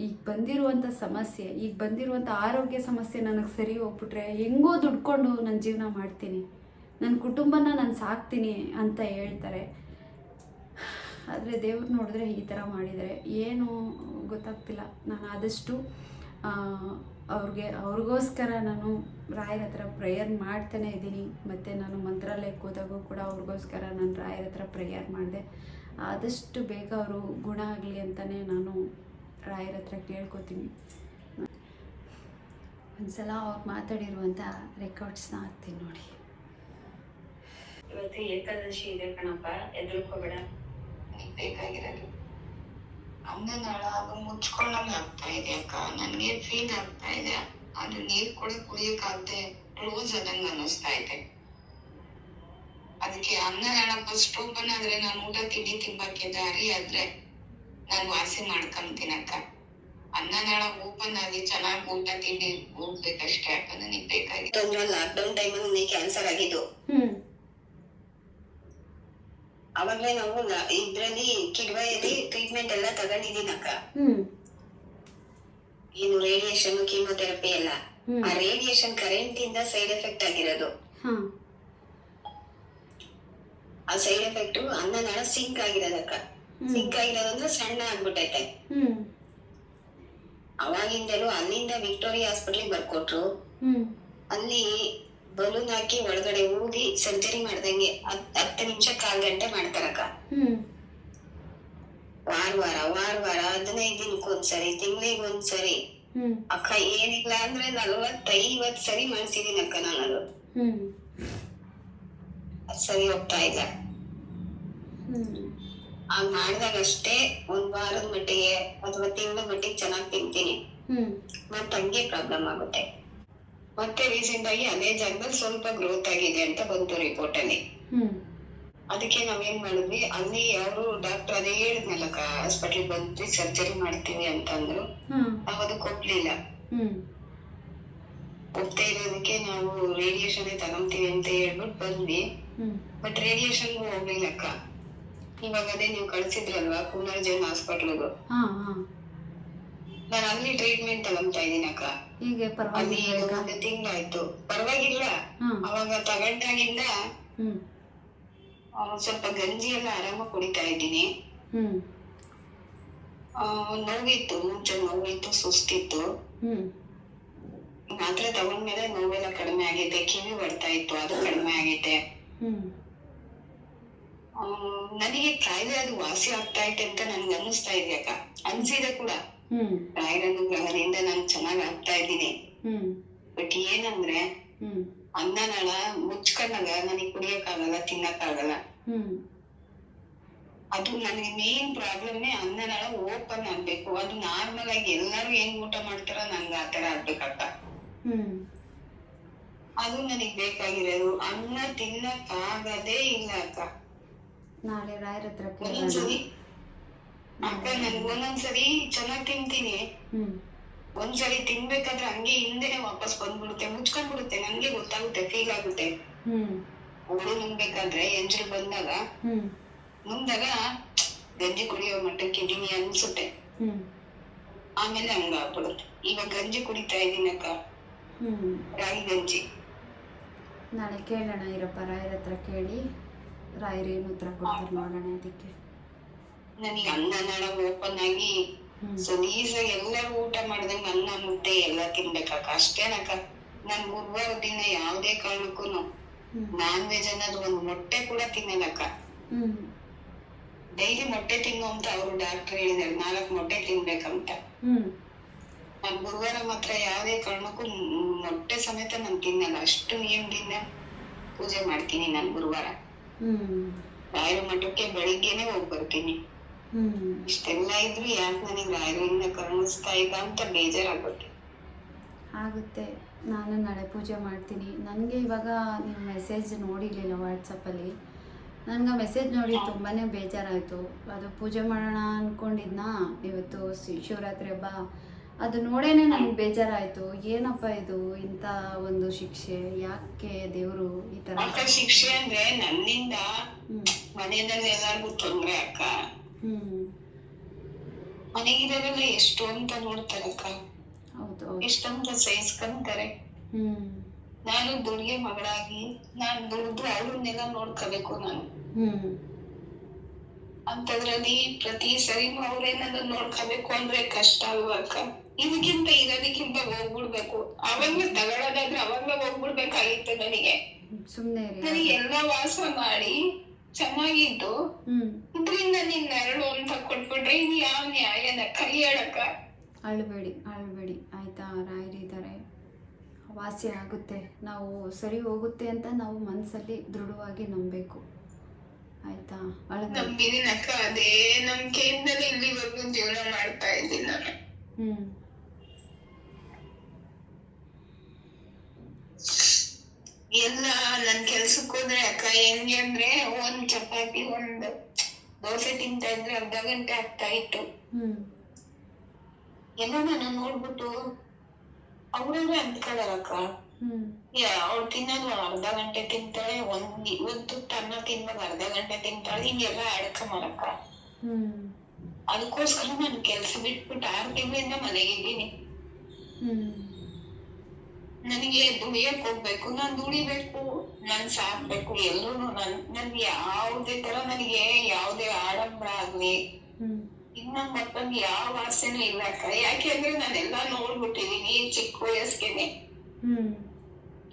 ಈಗ ಬಂದಿರುವಂಥ ಸಮಸ್ಯೆ, ಈಗ ಬಂದಿರುವಂಥ ಆರೋಗ್ಯ ಸಮಸ್ಯೆ ನನಗೆ ಸರಿ ಹೋಗ್ಬಿಟ್ರೆ ಹೆಂಗೋ ದುಡ್ಕೊಂಡು ನನ್ನ ಜೀವನ ಮಾಡ್ತೀನಿ ನನ್ನ ಕುಟುಂಬನ ನಾನು ಸಾಕ್ತೀನಿ ಅಂತ ಹೇಳ್ತಾರೆ. ಆದರೆ ದೇವ್ರು ನೋಡಿದ್ರೆ ಈ ಥರ ಮಾಡಿದರೆ ಏನು ಗೊತ್ತಾಗ್ತಿಲ್ಲ. ನಾನು ಆದಷ್ಟು ಅವ್ರಿಗೆ, ಅವ್ರಿಗೋಸ್ಕರ ನಾನು ರಾಯರ ಹತ್ರ ಪ್ರೇಯರ್ ಮಾಡ್ತಾನೆ ಇದ್ದೀನಿ. ಮತ್ತು ನಾನು ಮಂತ್ರಾಲಯಕ್ಕೆ ಹೋದಾಗೂ ಕೂಡ ಅವ್ರಿಗೋಸ್ಕರ ನಾನು ರಾಯರ ಹತ್ರ ಪ್ರೇಯರ್ ಮಾಡಿದೆ. ಆದಷ್ಟು ಬೇಗ ಅವರು ಗುಣ ಆಗಲಿ ಅಂತಲೇ ನಾನು ರಾಯರ ಹತ್ರ ಕೇಳ್ಕೊತೀನಿ. ಒಂದ್ಸಲ ಅವ್ರು ಮಾತಾಡಿರುವಂಥ ರೆಕಾರ್ಡ್ಸ್ನ ಹಾಕ್ತೀನಿ ನೋಡಿ. ಇವತ್ತು ಏಕಾದಶಿ ಇದೆ ಕಣಪ್ಪ ಎದುರ್ಕೋಬೇಡ ಬೇಕಾಗಿರೋದು. ಅನ್ನನಾಳ ಅದು ಮುಚ್ಕೊಂಡಂಗ ಆಗ್ತಾ ಇದೆ ಅಕ್ಕ. ನನ್ಗೆ ಫೀಲ್ ಆಗ್ತಾ ಇದೆ. ಅದು ನೀರ್ ಕೂಡ ಕುಡಿಯಕ್ಕಾಗದೆ ಕ್ಲೋಸ್ ಆದಂಗೆ ಅನ್ನಿಸ್ತಾ ಇದೆ. ಅದಕ್ಕೆ ಅನ್ನನಾಳ ಫಸ್ಟ್ ಓಪನ್ ಆದ್ರೆ ನಾನು ಊಟ ತಿಂಡಿ ತಿಂಬಕ್ಕೆ ದಾರಿ ಆದ್ರೆ ನಾನು ವಾಸಿ ಮಾಡ್ಕೊಂತೀನಕ್ಕ. ಅನ್ನನಾಳ ಓಪನ್ ಆಗಿ ಚೆನ್ನಾಗಿ ಊಟ ತಿಂಡಿ ಹೋಗ್ಬೇಕಷ್ಟೇ ಅಕ್ಕ ನನಗೆ ಬೇಕಾಗಿತ್ತು ಲಾಕ್ ಡೌನ್ ಟೈಮ್ ನನಗೆ ಕ್ಯಾನ್ಸರ್ ಆಗಿದ್ದು. ಅವಾಗಲೇ ನಾವು ಇದ್ರಲ್ಲಿ ಕಿಡ್ವಾಯಲ್ಲಿ ಟ್ರೀಟ್ಮೆಂಟ್ ಎಲ್ಲ ತಗೊಂಡಿದ್ದೀನಕ್ಕ. ಏನು ರೇಡಿಯೇಷನ್ ಕೀಮೋಥೆರಪಿ ಎಲ್ಲ. ಆ ರೇಡಿಯೇಷನ್ ಕರೆಂಟ್ ಇಂದ ಸೈಡ್ ಎಫೆಕ್ಟ್ ಆಗಿರೋದು. ಆ ಸೈಡ್ ಎಫೆಕ್ಟ್ ಅನ್ನನಾಳ ಸಿಂಕ್ ಆಗಿರೋದಕ್ಕ ಸಿಂಕ್ ಆಗಿರೋದಂದ್ರೆ ಸಣ್ಣ ಆಗ್ಬಿಟ್ಟೈತೆ. ಅವಾಗಿಂದಲೂ ಅಲ್ಲಿಂದ ವಿಕ್ಟೋರಿಯಾ ಹಾಸ್ಪಿಟ್ಲಿಗೆ ಬರ್ಕೊಟ್ರು. ಅಲ್ಲಿ ಬಲೂನ್ ಹಾಕಿ ಒಳಗಡೆ ಹೋಗಿ ಸರ್ಜರಿ ಮಾಡ್ದಂಗೆ ಹತ್- ಹತ್ತು ನಿಮಿಷ ಕಾಲ್ ಗಂಟೆ ಮಾಡ್ತಾರಕ್ಕ ವಾರ ವಾರ ವಾರ ವಾರ ಹದಿನೈದು ದಿನಕ್ಕೊಂದ್ಸರಿ ತಿಂಗಳಿಗೆ ಒಂದ್ಸರಿ. ಅಕ್ಕ ಏನಿಲ್ಲ ಅಂದ್ರೆ ನಲ್ವತ್ತೈವತ್ ಸರಿ ಮಾಡ್ಸಿದೀನಿ ಅಕ್ಕ ನಾನು ಸರಿ ಹೋಗ್ತಾ ಇಲ್ಲ. ಹ್ಮ್ ಹಂಗ್ ಮಾಡಿದಾಗ ಅಷ್ಟೇ ಒಂದ್ ವಾರದ ಮಟ್ಟಿಗೆ ಅಥವಾ ತಿಂಗಳ ಮಟ್ಟಿಗೆ ಚೆನ್ನಾಗಿ ತಿಂತೀನಿ. ಮತ್ತ್ ಹಂಗೆ ಪ್ರಾಬ್ಲಮ್ ಆಗುತ್ತೆ. ಮತ್ತೆ ರೀಸೆಂಟ್ ಆಗಿ ಅದೇ ಜಾಗದಲ್ಲಿ ಸ್ವಲ್ಪ ಗ್ರೋತ್ ಆಗಿದೆ ಅಂತ ಬಂತು ರಿಪೋರ್ಟ್ ಅಲ್ಲಿ. ಅದಕ್ಕೆ ನಾವೇನ್ ಮಾಡಿದ್ವಿ ಅಲ್ಲಿ ಯಾರು ಡಾಕ್ಟರ್ ಅದೇ ಹೇಳಿದ್ನಲ್ಲ ಹಾಸ್ಪಿಟಲ್ ಬಂದ್ವಿ ಸರ್ಜರಿ ಮಾಡ್ತೀವಿ ಅಂತಂದ್ರು. ನಾವ್ ಅದಕ್ಕೆ ಒಪ್ಲಿಲ್ಲ. ಹ್ಞೂ ಇರೋದಕ್ಕೆ ನಾವು ರೇಡಿಯೇಷನ್ ತಗೊಂತೀವಿ ಅಂತ ಹೇಳ್ಬಿಟ್ಟು ಬಂದ್ವಿ. ಬಟ್ ರೇಡಿಯೇಷನ್ ಹೋಗ್ಲಿಲ್ಲಕ್ಕ ಇವಾಗ ಅದೇ ನೀವು ಕಳ್ಸಿದ್ರಲ್ವಾ ಪುನರ್ಜನ್ ಹಾಸ್ಪಿಟ್ಲ್ಗೂ? ನಾನು ಅಲ್ಲಿ ಟ್ರೀಟ್ಮೆಂಟ್ ತಗೊಂತಾ ಇದ್ದೀನಿ ಅಕ್ಕ. ಅಲ್ಲಿ ಒಂದು ತಿಂಗಳಾಯ್ತು. ಪರವಾಗಿಲ್ಲ. ಅವಾಗ ತಗೊಂಡಾಗಿಂದ ಸ್ವಲ್ಪ ಗಂಜಿ ಎಲ್ಲ ಆರಾಮಾಗಿ ಕುಡಿತಾ ಇದ್ದೀನಿ. ನೋವಿತ್ತು ಮುಂಚೆ ನೋವಿತ್ತು ಸುಸ್ತಿತ್ತು. ಮಾತ್ರೆ ತಗೊಂಡ್ಮೇಲೆ ನೋವೆಲ್ಲ ಕಡಿಮೆ ಆಗೈತೆ ಕಿವಿ ಬರ್ತಾ ಇತ್ತು ಅದು ಕಡಿಮೆ ಆಗೈತೆ. ನನಗೆ ಕಾಯಿಲೆ ಅದು ವಾಸಿ ಆಗ್ತಾ ಐತೆ ಅಂತ ನನ್ಗೆ ಅನ್ನಿಸ್ತಾ ಇದೆಯಕ್ಕ ಅನ್ಸಿದೆ ಕೂಡ. ಕಾಯಿಲೆ ರಾಯರ ಅನುಗ್ರಹದಿಂದ ನಾನು ಚೆನ್ನಾಗ್ ಆಗ್ತಾ ಇದ್ದೀನಿ. ಬಟ್ ಏನಂದ್ರೆ ಅನ್ನ ಅನ್ನನಾಳ ಮುಚ್ಕೊಂಡಾಗ ನನಗೆ ಕುಡಿಯಕ್ಕಾಗಲ್ಲ ತಿನ್ನಕ್ಕಾಗಲ್ಲ. ಅದು ನನಗೆ ಮೇನ್ ಪ್ರಾಬ್ಲಮ್ ಅನ್ನನಾಳ ಓಪನ್ ಆಗ್ಬೇಕು. ಅದು ನಾರ್ಮಲ್ ಆಗಿ ಎಲ್ಲಾರು ಹೆಂಗ್ ಊಟ ಮಾಡ್ತಾರ ನಂಗೆ ಆತರ ಆಗ್ಬೇಕಕ್ಕ. ಹ್ಞೂ ಅದು ನನಗೆ ಬೇಕಾಗಿರೋದು. ಅನ್ನ ತಿನ್ನಕ್ ಆಗದೇ ಇಲ್ಲ ಅಕ್ಕ. ನಾಳೆ ರಾಯರ ಹತ್ರ ಒಂದೊಂದ್ಸರಿ. ಅಕ್ಕ ನನ್ಗ್ ಒಂದೊಂದ್ಸರಿ ಚೆನ್ನಾಗ್ ತಿಂತೀನಿ. ಒಂದ್ಸರಿ ತಿನ್ಬೇಕಾದ್ರೆ ಹಂಗೆ ಹಿಂದೆನೆ ವಾಪಸ್ ಬಂದ್ಬಿಡುತ್ತೆ. ಮುಚ್ಕೊಂಡ್ಬಿಡುತ್ತೆ. ನನ್ಗೆ ಗೊತ್ತಾಗುತ್ತೆ. ಫೀಲ್ ಆಗುತ್ತೆ. ಒಬ್ಳು ನುಂಗ್ಬೇಕಾದ್ರೆ ಎಂಜಲು ಬಂದಾಗ ನುಂಗ್ದಾಗ ಗಂಜಿ ಕುಡಿಯೋ ಮಟ್ಟಕ್ಕೆ ಇದೀನಿ ಅನ್ಸುತ್ತೆ. ಆಮೇಲೆ ಹಂಗ ಆಗ್ಬಿಡುತ್ತೆ ಇವಾಗ ಗಂಜಿ ಕುಡಿತಾ ಇದೀನಕ್ಕ ರಾಗಿ ಗಂಜಿ ನಾಳೆ ಕೇಳೋಣ ಇರಪ್ಪ ರಾಯರ ಹತ್ರ ಕೇಳಿ. ರಾಯರು ಏನು ಉತ್ತರ ಕೊಡ್ತಾರೆ ನೋಡೋಣ ಅದಕ್ಕೆ ನನಗೆ ಅನ್ನನಾಳ ಓಪನ್ ಆಗಿ ಹ್ಞೂ ಸಲೀಸಾಗಿ ಎಲ್ಲರೂ ಊಟ ಮಾಡಿದಂಗೆ ಅನ್ನ ಮುದ್ದೆ ಎಲ್ಲ ತಿನ್ಬೇಕಕ್ಕ ಅಷ್ಟೇನಕ್ಕ. ನಾನ್ ಗುರುವಾರ ದಿನ ಯಾವುದೇ ಕಾರಣಕ್ಕೂ ನಾನ್ ವೆಜ್ ಅನ್ನೋದು ಒಂದು ಮೊಟ್ಟೆ ಕೂಡ ತಿನ್ನಲ್ಲಕ್ಕ. ಡೈಲಿ ಮೊಟ್ಟೆ ತಿನ್ನು ಅಂತ ಅವರು ಡಾಕ್ಟರ್ ಹೇಳಿದಾರೆ. ನಾಲ್ಕು ಮೊಟ್ಟೆ ತಿನ್ಬೇಕಂತ. ನಾನ್ ಗುರುವಾರ ಮಾತ್ರ ಯಾವುದೇ ಕಾರಣಕ್ಕೂ ಮೊಟ್ಟೆ ಸಮೇತ ನಾನು ತಿನ್ನಲ್ಲ. ಅಷ್ಟು ನಿಯಮದಿಂದ ಪೂಜೆ ಮಾಡ್ತೀನಿ ನಾನು ಗುರುವಾರ. ರಾಯರ ಮಠಕ್ಕೆ ಬೆಳಿಗ್ಗೆನೆ ಹೋಗಿ ಬರ್ತೀನಿ. ಇಷ್ಟೆಲ್ಲ ಇದ್ರು ಯಾಕೆ ನನಗೆ ರಾಯರಿಂದ ಕರುಣಿಸ್ತಾ ಇಲ್ಲ ಅಂತ ಬೇಜಾರಾಗುತ್ತೆ. ಆಗುತ್ತೆ. ನಾನು ನಾಳೆ ಪೂಜೆ ಮಾಡ್ತೀನಿ. ನನಗೆ ಇವಾಗ ನೀವು ಮೆಸೇಜ್ ನೋಡಿರಲಿಲ್ಲ ವಾಟ್ಸಪ್ಪಲ್ಲಿ ನನಗೆ ಮೆಸೇಜ್ ನೋಡಿ ತುಂಬಾ ಬೇಜಾರಾಯಿತು. ಅದು ಪೂಜೆ ಮಾಡೋಣ ಅಂದ್ಕೊಂಡಿದ್ನಾ ಇವತ್ತು ಶಿವರಾತ್ರಿ ಹಬ್ಬ. ಅದು ನೋಡೇನೆ ನನಗೆ ಬೇಜಾರಾಯಿತು. ಏನಪ್ಪ ಇದು? ಇಂಥ ಒಂದು ಶಿಕ್ಷೆ. ಯಾಕೆ ದೇವರು ಈ ತರ ಅಕ್ಕ ಶಿಕ್ಷೆ ಅಂದ್ರೆ ನನ್ನಿಂದ ಮನೆಯಲ್ಲಿ ಎಲ್ಲಾರ್ಗು ತೊಂದ್ರೆ ಅಕ್ಕ? ಹ್ಮ್. ಮನೆಗಿರೋರೆಲ್ಲ ಎಷ್ಟು ಅಂತ ನೋಡ್ತಾರೆ ಅಕ್ಕ. ಹೌದು ಹೌದು. ಎಷ್ಟಂತ ಸಹಿಸ್ಕೊಂತಾರೆ ಹ್ಮ್. ನಾನು ದುಡ್ಗೆ ಮಗಳಾಗಿ ನಾನ್ ದುಡ್ದು ಅವ್ರನ್ನೆಲ್ಲ ನೋಡ್ಕೋಬೇಕು ನಾನು. ಹ್ಮ್. ಅಂತದ್ರಲ್ಲಿ ಪ್ರತಿ ಸರಿನೂ ಅವ್ರೇನಾದ್ರು ನೋಡ್ಕೋಬೇಕು ಅಂದ್ರೆ ಕಷ್ಟ ಅಲ್ವಾ ಅಕ್ಕ? ಇದಕ್ಕಿಂತ ಇರೋದಕ್ಕಿಂತ ಹೋಗ್ಬಿಡ್ಬೇಕು. ಅವಾಗ್ಲೇ ತಗೊಳ್ಳೋದಾದ್ರೆ ಅವಾಗ್ಲೇ ಹೋಗ್ಬಿಡ್ಬೇಕಾಗಿತ್ತು ನನಗೆ. ಸುಮ್ಮನೆ ರೀ ನನಗೆ ಎಲ್ಲ ವಾಸ ಮಾಡಿ ಚೆನ್ನಾಗಿದ್ದು ಇದ್ರಿಂದ ನಿನ್ ನೆರಳು ಅಂತ ಕೊಟ್ಬಿಟ್ರೆ ಇನ್ ಯಾವ ನ್ಯಾಯನ ಕೈ ಹೇಳಕ್ಕ ಅಳ್ಬೇಡಿ ಆಯ್ತಾ? ಆಯಿತಾ ರಾಯರಿದ್ದಾರೆ ವಾಸಿ ಆಗುತ್ತೆ. ನಾವು ಸರಿ ಹೋಗುತ್ತೆ ಅಂತ ನಾವು ಮನಸ್ಸಲ್ಲಿ ದೃಢವಾಗಿ ನಂಬಬೇಕು. ಆಯ್ತಾ? ಅಳ್ಬೇಡಿ. ನಂಬಿದೀನಿ ಅಕ್ಕ ಅದೇ ನಂಬಿಕೆಯಿಂದಲೇ ಇಲ್ಲಿವರೆಗೂ ಜೀವನ ಮಾಡ್ತಾ ಇದ್ದೀನಿ ನಾನು. ಹ್ಞೂ ಎಲ್ಲ ನನ್ ಕೆಲ್ಸಕ್ ಹೋದ್ರೆ ಅಕ್ಕ ಹೆಂಗೆ ಅಂದ್ರೆ ಒಂದ್ ಚಪಾತಿ ಒಂದ್ ದೋಸೆ ತಿಂತಾ ಇದ್ರೆ ಅರ್ಧ ಗಂಟೆ ಆಗ್ತಾ ಇತ್ತು. ಎಲ್ಲ ನಾನು ನೋಡ್ಬಿಟ್ಟು ಅವ್ರವ್ರೆ ಅಂದ್ಕೊಳ್ಳಾರಕ್ಕ. ಅವ್ಳು ತಿನ್ನೋದು ಅರ್ಧ ಗಂಟೆ ತಿಂತಾಳೆ ಒಂದ್ ಇವತ್ತು ಅನ್ನ ತಿನ್ಬೇಕು ಅರ್ಧ ಗಂಟೆ ತಿಂತಾಳೆ ಹಿಂಗೆಲ್ಲ ಅಡ್ಕ ಮಾಡಕ್ಕ. ಅದಕ್ಕೋಸ್ಕರ ನಾನು ಕೆಲ್ಸ ಬಿಟ್ಬಿಟ್ಟು ಆರು ತಿಂಗಳಿಂದ ಮನೆಗಿದ್ದೀನಿ ನನಗೆ ದುಡಿಯಕ್ ಹೋಗ್ಬೇಕು ನಾನ್ ದುಡಿಬೇಕು ನಾನ್ ಸಾಕ್ಬೇಕು ಎಲ್ಲರೂ ನನ್ ನನ್ ಯಾವ್ದೇ ತರ ನನಗೆ ಯಾವ್ದೇ ಆಡಂಬರ ಆಗ್ಲಿ. ಇನ್ನ ಮತ್ತೊಂದು ಯಾವ ಆಸೆನೂ ಇಲ್ಲ ಅಕ್ಕ. ಯಾಕೆಂದ್ರೆ ನಾನೆಲ್ಲಾ ನೋಡ್ಬಿಟ್ಟಿದೀನಿ ಚಿಕ್ಕ ವಯಸ್ಸಿಗೆನೆ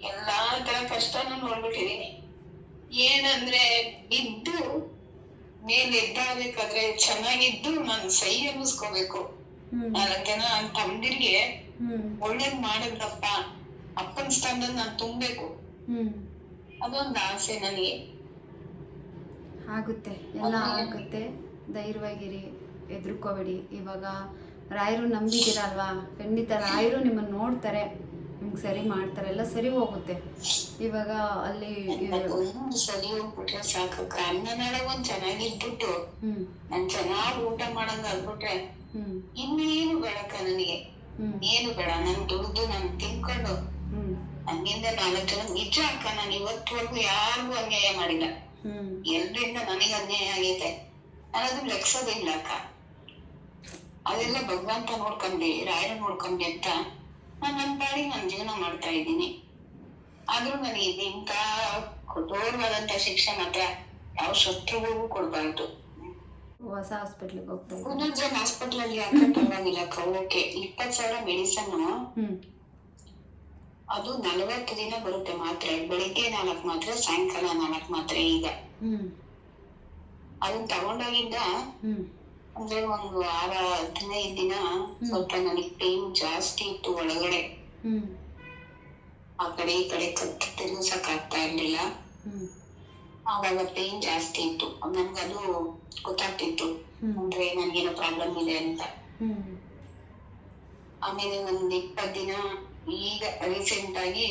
ಎಲ್ಲಾ ತರ ಕಷ್ಟನೂ ನೋಡ್ಬಿಟ್ಟಿದೀನಿ. ಏನಂದ್ರೆ ಬಿದ್ದು ಮೇಲೆ ಎದ್ದಾಗ್ಬೇಕಾದ್ರೆ ಚೆನ್ನಾಗಿದ್ದು ನಾನ್ ಸೈ ಅನ್ನಿಸ್ಕೋಬೇಕು. ಅದಕ್ಕೆ ನಾನು ಜನ ತಮ್ದಿರ್ಗೆ ಒಳ್ಳೇದ್ ಮಾಡಿದ್ರಪ್ಪ ಅಪ್ಪನ ಸ್ಥಾನದಲ್ಲಿ ನಾನ್ ತುಂಬಬೇಕು. ಅದೊಂದು ಆಸೆ ನನಗೆ. ಆಗುತ್ತೆ. ಎಲ್ಲ ಆಗುತ್ತೆ. ಧೈರ್ಯವಾಗಿರಿ ಹೆದರ್ಕೋಬೇಡಿ. ಇವಾಗ ರಾಯರು ನಂಬಿದ್ದೀರಲ್ವಾ ಖಂಡಿತ ರಾಯರು ನಿಮ್ಮನ್ನ ನೋಡ್ತಾರೆ. ನಿಮ್ಗೆ ಸರಿ ಮಾಡ್ತಾರೆ. ಎಲ್ಲ ಸರಿ ಹೋಗುತ್ತೆ. ಇವಾಗ ಅಲ್ಲಿ ಸರಿ ಹೋಗ್ಬಿಟ್ರೆ ಸಾಕು. ಕನ್ನಡ ಒಂದ್ ಚೆನ್ನಾಗಿದ್ಬಿಟ್ಟು ನಾನು ಚೆನ್ನಾಗಿ ಊಟ ಮಾಡಂಗ ಆಗ್ಬಿಟ್ರೆ ಇನ್ನೇನು ಬೇಡಕ್ಕ ನನಗೆ. ಏನು ಬೇಡ. ನಾನು ದುಡ್ದು ನಾನು ತಿನ್ಕೊಂಡು ನನ್ನಿಂದ ನಾಲ್ಕು ನಿಜ ಅಕ್ಕ ನಾನು ಇವತ್ತವರೆಗೂ ಯಾರಿಗೂ ಅನ್ಯಾಯ ಮಾಡಿಲ್ಲ. ಎಲ್ರಿಂದ ನನಗೆ ಅನ್ಯಾಯ ಆಗೈತೆ? ನಾನು ಅದನ್ನ ಲೆಕ್ಸೋದಿಲ್ಲ ಅಕ್ಕ. ಅದೆಲ್ಲ ಭಗವಂತ ನೋಡ್ಕೊಂಡಿ ರಾಯರ ನೋಡ್ಕೊಂಡಿ ಅಂತ ನಾನ್ ನನ್ ಬಾಡಿ ನನ್ ಜೀವನ ಮಾಡ್ತಾ ಇದ್ದೀನಿ. ಆದ್ರೂ ನನಗೆ ಇಂಥ ಕಠೋರವಾದಂತ ಶಿಕ್ಷೆ ಮಾತ್ರ ಯಾವ ಶತ್ರುಗಳಿಗೂ ಕೊಡ್ಬಾರ್ದು. ಹೊಸ ಹಾಸ್ಪಿಟ್ಲಿಗೆ ಹೋಗ್ತಾ ಇದ್ದೀನಿ ಪುನರ್ಜನ್ ಹಾಸ್ಪಿಟಲ್ ಅಲ್ಲಿ ಯಾಕೆ ಪರವಾಗಿಲ್ಲ ಓಕೆ ಇಪ್ಪತ್ ಸಾವಿರ ಮೆಡಿಸನ್ ಅದು ನಲವತ್ತು ದಿನ ಬರುತ್ತೆ ಮಾತ್ರೆ. ಬೆಳಿಗ್ಗೆ ನಾಲ್ಕು ಮಾತ್ರೆ ಸಾಯಂಕಾಲ ನಾಲ್ಕು ಮಾತ್ರೆ ಈಗ. ಅದನ್ನ ತಗೊಂಡಾಗಿಂದ ಅಂದ್ರೆ ಒಂದು ವಾರ ಹದಿನೈದು ದಿನ ಸ್ವಲ್ಪ ನನಗೆ ಪೇನ್ ಜಾಸ್ತಿ ಇತ್ತು ಒಳಗಡೆ. ಆ ಕಡೆ ಈ ಕಡೆ ಕತ್ತು ತಿನ್ನಿಸಕ್ ಆಗ್ತಾ ಇರ್ಲಿಲ್ಲ. ಆವಾಗ ಪೇನ್ ಜಾಸ್ತಿ ಇತ್ತು. ನನ್ಗದು ಗೊತ್ತಾಗ್ತಿತ್ತು. ಅಂದ್ರೆ ನನ್ಗೇನೋ ಪ್ರಾಬ್ಲಮ್ ಇದೆ ಅಂತ. ಆಮೇಲೆ ಒಂದ್ ಇಪ್ಪತ್ ದಿನ ಈಗ ರೀಸೆಂಟ್ ಆಗಿ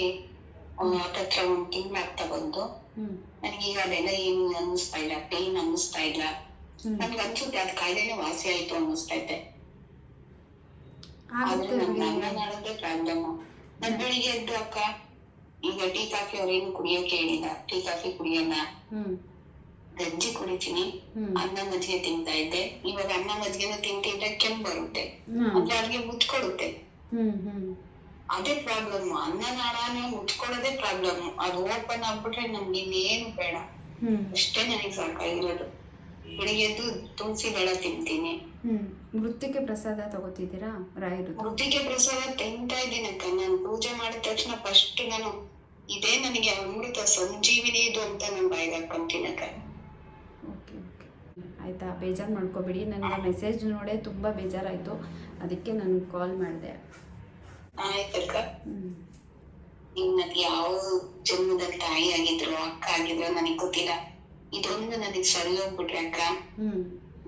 ಒಂದ್ ಹತ್ತತ್ರ ಒಂದ್ ತಿಂಗ್ಳಾಗ್ತಾ ಬಂತು. ಹ್ಞೂ ನನಗೀಗ ಅದೆಲ್ಲ ಏನು ಅನ್ನಿಸ್ತಾ ಇಲ್ಲ ಪೇನ್ ಅನ್ನಿಸ್ತಾ ಇಲ್ಲ. ನನ್ಗೆ ಅನ್ಸುತ್ತೆ ಅದ್ ಕಾಯಿಲೆನೆ ವಾಸಿ ಆಯ್ತು ಅನ್ನಿಸ್ತೈತೆ ಆದ್ರೆ ಆಗುತ್ತೆ ನನ್ಗೆ ಅನ್ನ ಮಾಡೋದೇ ಪ್ರಾಬ್ಲಮ್ ನನ್ ಬೆಳಿಗ್ಗೆ ಎದ್ದು ಅಕ್ಕ ಈಗ ಟೀ ಕಾಫಿ ಅವ್ರೇನು ಕುಡಿಯೋಕೆ ಹೇಳಿಲ್ಲ. ಟೀ ಕಾಫಿ ಕುಡಿಯಲ್ಲ ಗಂಜಿ ಕುಡಿತೀನಿ. ಅನ್ನ ಮಜ್ಜಿಗೆ ತಿಂತಾ ಇದ್ದೆ. ಇವಾಗ ಅನ್ನ ಮಜ್ಜಿಗೆನ ತಿಂತಿದ್ರೆ ಕೆಮ್ಮು ಬರುತ್ತೆ. ಮತ್ತೆ ಅಂದ್ರೆ ಅಡ್ಗೆ ಮುಚ್ಕೊಡುತ್ತೆ ಅದೇ ಪ್ರಾಬ್ಲಮ್ ಅನ್ನ ನಾಳಾನೇ ಮುಚ್ಕೊಳ್ಳೋದೇ ಪ್ರಾಬ್ಲಮ್ ಅದು ಓಪನ್ ಆಗ್ಬಿಟ್ರೆ ನಮ್ಗೆ ಇನ್ನೇನು ಬೇಡ. ಅಷ್ಟೇ ನನಗೆ ಸಾಕಾಗಿರೋದು. ಬೆಳಿಗ್ಗೆ ಎದ್ದು ತುಳಸಿ ದಳ ತಿಂತೀನಿ. ಮೃತ್ತಿಕೆ ಪ್ರಸಾದ ತಗೋತಿದ್ದೀರಾ? ರಾಯರು ಮೃತ್ತಿಗೆ ಪ್ರಸಾದ ತಿಂತಾ ಇದ್ದೀನಕ್ಕ ನಾನು ಪೂಜೆ ಮಾಡಿದ ತಕ್ಷಣ ಫಸ್ಟ್ ನಾನು ಇದೇ ನನಗೆ ಅಮೃತ ಸಂಜೀವಿನಿ ಇದು ಅಂತ ನಾನು ಬಾಯಿಗೆ ಹಾಕೊಂತೀನಕ್ಕ ಆಯಿತಾ? ಬೇಜಾರು ಮಾಡ್ಕೋಬೇಡಿ. ನನಗೆ ಮೆಸೇಜ್ ನೋಡೇ ತುಂಬ ಬೇಜಾರಾಯಿತು. ಅದಕ್ಕೆ ನಾನು ಕಾಲ್ ಮಾಡಿದೆ. ಆಯ್ತಕ್ಕ ನನಗೆ ಯಾವ ಜನ್ಮದಲ್ಲಿ ತಾಯಿ ಆಗಿದ್ರು ಅಕ್ಕ ಆಗಿದ್ರು ನನಗೆ ಗೊತ್ತಿಲ್ಲ. ಇದೊಂದು ನನಗೆ ಸರಿ ಹೋಗ್ಬಿಟ್ರೆ ಅಕ್ಕ.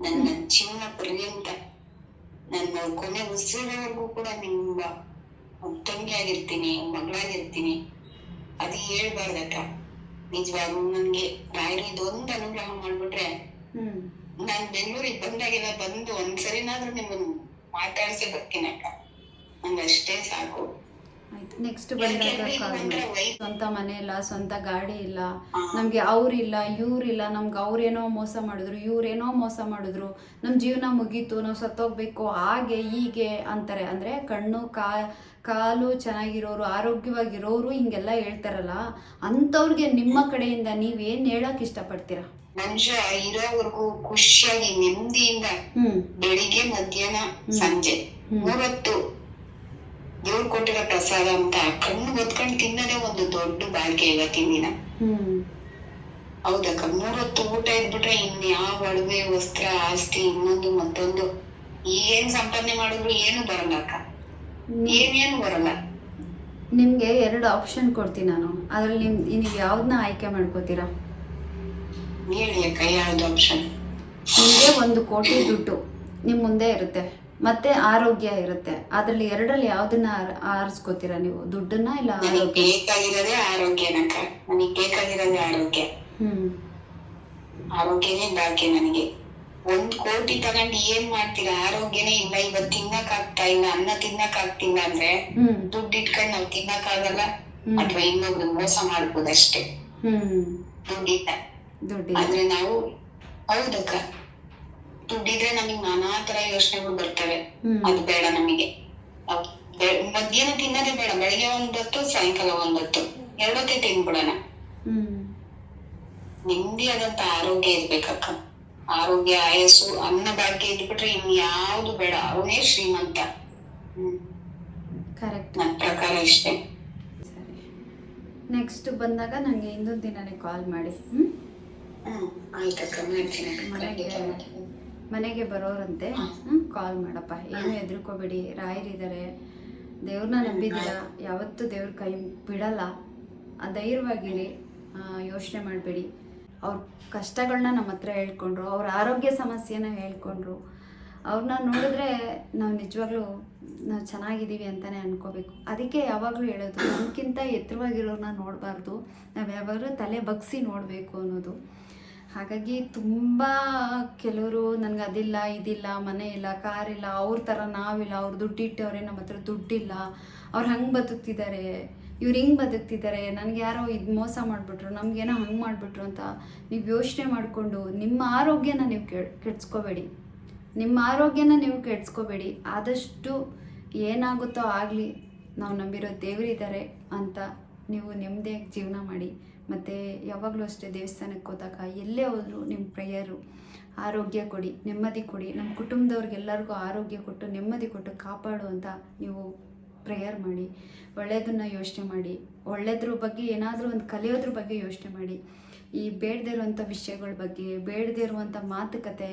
ನನ್ನ ಜೀವನ ಪರ್ಯಂತ. ನನ್ನ ಕೊನೆ ಉಸಿರಿನವರೆಗೂ ಕೂಡ ನಿಮ್ಮ ತಂಗಿ ಆಗಿರ್ತೀನಿ ಮಗಳಾಗಿರ್ತೀನಿ. ಅದು ಹೇಳ್ಬಾರ್ದಕ್ಕ ನಿಜವಾಗ್ಲೂ ನನ್ಗೆ ರಾಯರು ಇದೊಂದು ಅನುಗ್ರಹ ಮಾಡ್ಬಿಟ್ರೆ ನಾನ್ ಬೆಂಗಳೂರಿಗೆ ಬಂದಾಗೆಲ್ಲ ಬಂದು ಒಂದ್ಸರಿನಾದ್ರೂ ನಿಮ್ಮನ್ನ ಮಾತಾಡ್ಸಿ ಬರ್ತೀನಕ್ಕ ನಂಗೆ ಅಷ್ಟೇ ಸಾಕು. ಆಯ್ತು ನೆಕ್ಸ್ಟ್ ಬಂದಾಗ ಸ್ವಂತ ಮನೆ ಇಲ್ಲ ಸ್ವಂತ ಗಾಡಿ ಇಲ್ಲ ನಮ್ಗೆ ಅವ್ರಿಲ್ಲ ಇವ್ರಿಲ್ಲ ನಮ್ಗೆ ಅವ್ರೇನೋ ಮೋಸ ಮಾಡಿದ್ರು ಇವ್ರೇನೋ ಮೋಸ ಮಾಡಿದ್ರು ನಮ್ಮ ಜೀವನ ಮುಗೀತು ನಾವು ಸತ್ತೋಗ್ಬೇಕು ಹಾಗೆ ಹೀಗೆ ಅಂತಾರೆ. ಅಂದರೆ ಕಣ್ಣು ಕಾ ಕಾಲು ಚೆನ್ನಾಗಿರೋರು ಆರೋಗ್ಯವಾಗಿರೋರು ಹಿಂಗೆಲ್ಲ ಹೇಳ್ತಾರಲ್ಲ ಅಂಥವ್ರಿಗೆ ನಿಮ್ಮ ಕಡೆಯಿಂದ ನೀವೇನು ಹೇಳಕ್ ಇಷ್ಟಪಡ್ತೀರಾ? ಮನುಷ್ಯ ಇರೋವರೆಗೂ ಖುಷಿಯಾಗಿ ನೆಮ್ಮದಿಯಿಂದ ಬೆಳಿಗ್ಗೆ ಮಧ್ಯಾಹ್ನ ಸಂಜೆ. ಮೂವತ್ತು ದೇವ್ರು ಕೊಟ್ಟಿರೋ ಪ್ರಸಾದ ಅಂತ ಕಣ್ಣು ಹೊತ್ಕೊಂಡು ತಿನ್ನೋದೇ ಒಂದು ದೊಡ್ಡ ಭಾಗ್ಯ ಇವತ್ತಿನ ದಿನ. ಹೌದಕ್ಕ ಮೂರೊತ್ತು ಊಟ ಇದ್ಬಿಟ್ರೆ ಇನ್ಯಾವ ಯಾವ ಒಡವೆ ವಸ್ತ್ರ ಆಸ್ತಿ ಇನ್ನೊಂದು ಮತ್ತೊಂದು. ಏನ್ ಸಂಪಾದನೆ ಮಾಡಿದ್ರು ಏನು ಬರಲ್ಲ ಅಕ್ಕ. ಏನೇನು ಬರಲ್ಲ. ನಿಮಗೆ ಎರಡು ಆಪ್ಷನ್ ಕೊಡ್ತೀನಿ ನಾನು. ಅದ್ರಲ್ಲಿ ನಿಮ್ ನಿಮ್ಗೆ ಯಾವ್ದನ್ನ ಆಯ್ಕೆ ಮಾಡ್ಕೋತೀರಾ? ಹೇಳಿ ಅಕ್ಕ ಯಾವ್ದು ಆಪ್ಷನ್ ನಿಮಗೆ ಒಂದು ಕೋಟಿ ದುಡ್ಡು ನಿಮ್ಮ ಮುಂದೆ ಇರುತ್ತೆ. ಮತ್ತೆ ಆರೋಗ್ಯ ಇರುತ್ತೆ. ಅದ್ರಲ್ಲಿ ಎರಡರಲ್ಲಿ ಯಾವ್ದನ್ನ ಆರಿಸ್ಕೋತೀರ ನೀವು? ದುಡ್ಡನ್ನ ಇಲ್ಲ ಆರೋಗ್ಯ? ಬೇಕಾಗಿರೋದೇ ಆರೋಗ್ಯನಕ್ಕ ನನಗೆ. ಬೇಕಾಗಿರೋದೇ ಆರೋಗ್ಯ. ಹ್ಮ್. ಆರೋಗ್ಯನೇ ಭಾಗ್ಯ ನನಗೆ. ಒಂದ್ ಕೋಟಿ ತಗೊಂಡು ಏನ್ ಮಾಡ್ತೀರಾ? ಆರೋಗ್ಯನೇ ಇಲ್ಲ. ಇವತ್ ತಿನ್ನಕ್ ಆಗ್ತಾ ಇಲ್ಲ. ಅನ್ನ ತಿನ್ನಕ್ ಆಗ್ತಿಲ್ಲ ಅಂದ್ರೆ ಹ್ಮ್. ದುಡ್ಡು ಇಟ್ಕೊಂಡ್ ನಾವ್ ತಿನ್ನಕ್ ಆಗಲ್ಲ. ಅಥವಾ ಇನ್ನೊಬ್ರು ಮೋಸ ಮಾಡ್ಬೋದಷ್ಟೇ. ದುಡ್ಡಿಲ್ಲ. ಆದ್ರೆ ನಾವು ಹೌದಕ್ಕ? ದುಡ್ಡಿದ್ರೆ ನಮಗ್ ನಾನಾ ತರ ಯೋಚನೆಗಳು ಬರ್ತವೆ. ಅದು ಬೇಡ ನಮಗೆ. ಮಧ್ಯಾಹ್ನ ತಿನ್ನೋದೇ ಬೇಡ. ಬೆಳಿಗ್ಗೆ ಒಂದೊತ್ತು ಸಾಯಂಕಾಲ ಒಂದೊತ್ತು ಎರಡೊತ್ತೆ ತಿನ್ಬಿಡೋಣ. ಆದಂತ ಆರೋಗ್ಯ ಇರ್ಬೇಕಕ್ಕ ಆರೋಗ್ಯ ಆಯಸ್ಸು ಅನ್ನ ಭಾಗ್ಯ ಇದ್ಬಿಟ್ರೆ ಇನ್ ಯಾವ್ದು ಬೇಡ. ಅವನೇ ಶ್ರೀಮಂತ. ಹ್ಮ್. ಕರೆಕ್ಟ್ ನನ್ ಪ್ರಕಾರ ಇಷ್ಟೇ. ನೆಕ್ಸ್ಟ್ ಬಂದಾಗ ನನಗೆ ಇನ್ನೊಂದು ದಿನನೇ ಕಾಲ್ ಮಾಡಿ. ಹ್ಮ್? ಹ್ಮ್. ಆಯ್ತಕ್ಕ ಮಾಡ್ತೀನಿ. ಮನೆಗೆ ಬರೋರಂತೆ. ಕಾಲ್ ಮಾಡಪ್ಪ. ಏನು ಹೆದರ್ಕೋಬೇಡಿ. ರಾಯರಿದ್ದಾರೆ ದೇವ್ರನ್ನ ನಂಬಿದ್ದೀರ ಯಾವತ್ತೂ ದೇವ್ರ ಕೈ ಬಿಡಲ್ಲ. ಧೈರ್ಯವಾಗಿರಿ. ಯೋಚನೆ ಮಾಡಬೇಡಿ. ಅವ್ರ ಕಷ್ಟಗಳನ್ನ ನಮ್ಮ ಹತ್ರ ಹೇಳ್ಕೊಂಡ್ರು. ಅವ್ರ ಆರೋಗ್ಯ ಸಮಸ್ಯೆನ ಹೇಳ್ಕೊಂಡ್ರು. ಅವ್ರನ್ನ ನೋಡಿದ್ರೆ ನಾವು ನಿಜವಾಗ್ಲೂ ನಾವು ಚೆನ್ನಾಗಿದ್ದೀವಿ ಅಂತಲೇ ಅನ್ಕೋಬೇಕು. ಅದಕ್ಕೆ ಯಾವಾಗಲೂ ಹೇಳೋದು ನಮ್ಗಿಂತ ಎತ್ತರವಾಗಿರೋರನ್ನ ನೋಡಬಾರ್ದು. ನಾವು ಯಾವಾಗಲೂ ತಲೆ ಬಗ್ಸಿ ನೋಡಬೇಕು ಅನ್ನೋದು. ಹಾಗಾಗಿ ತುಂಬ ಕೆಲವರು ನನಗೆ ಅದಿಲ್ಲ, ಇದಿಲ್ಲ, ಮನೆ ಇಲ್ಲ, ಕಾರ್ ಇಲ್ಲ, ಅವ್ರ ಥರ ನಾವಿಲ್ಲ, ಅವ್ರು ದುಡ್ಡಿಟ್ಟವ್ರೆ ನಮ್ಮ ಹತ್ರ ದುಡ್ಡಿಲ್ಲ. ಅವ್ರು ಹಂಗೆ ಬದುಕ್ತಿದ್ದಾರೆ ಇವ್ರು ಹಿಂಗೆ ಬದುಕ್ತಿದ್ದಾರೆ ನನಗೆ ಯಾರೋ ಇದು ಮೋಸ ಮಾಡಿಬಿಟ್ರು, ನಮಗೇನೋ ಹಂಗೆ ಮಾಡಿಬಿಟ್ರು ಅಂತ ನೀವು ಯೋಚನೆ ಮಾಡಿಕೊಂಡು ನಿಮ್ಮ ಆರೋಗ್ಯನ ನೀವು ಕೆಡ್, ಕೆಡ್ಸ್ಕೋಬೇಡಿ. ನಿಮ್ಮ ಆರೋಗ್ಯನ ನೀವು ಕೆಡ್ಸ್ಕೋಬೇಡಿ. ಆದಷ್ಟು ಏನಾಗುತ್ತೋ ಆಗಲಿ, ನಾವು ನಂಬಿರೋ ದೇವರಿದ್ದಾರೆ ಅಂತ ನೀವು ನೆಮ್ಮದಿಯಾಗಿ ಜೀವನ ಮಾಡಿ. ಮತ್ತು ಯಾವಾಗಲೂ ಅಷ್ಟೇ ದೇವಸ್ಥಾನಕ್ಕೆ ಹೋದಾಗ ಎಲ್ಲೇ ಹೋದರೂ ನಿಮ್ಮ ಪ್ರೇಯರು, ಆರೋಗ್ಯ ಕೊಡಿ, ನೆಮ್ಮದಿ ಕೊಡಿ. ನಮ್ಮ ಕುಟುಂಬದವ್ರಿಗೆಲ್ಲರಿಗೂ ಆರೋಗ್ಯ ಕೊಟ್ಟು, ನೆಮ್ಮದಿ ಕೊಟ್ಟು ಕಾಪಾಡು ಅಂತ ನೀವು ಪ್ರೇಯರ್ ಮಾಡಿ, ಒಳ್ಳೆಯದನ್ನು ಯೋಚನೆ ಮಾಡಿ ಒಳ್ಳೆಯದ್ರ ಬಗ್ಗೆ ಏನಾದರೂ ಒಂದು ಕಲಿಯೋದ್ರ ಬಗ್ಗೆ ಯೋಚನೆ ಮಾಡಿ. ಈ ಬೇಡದೇ ಇರುವಂಥ ವಿಷಯಗಳ ಬಗ್ಗೆ ಬೇಡದೇ ಇರುವಂಥ ಮಾತುಕತೆ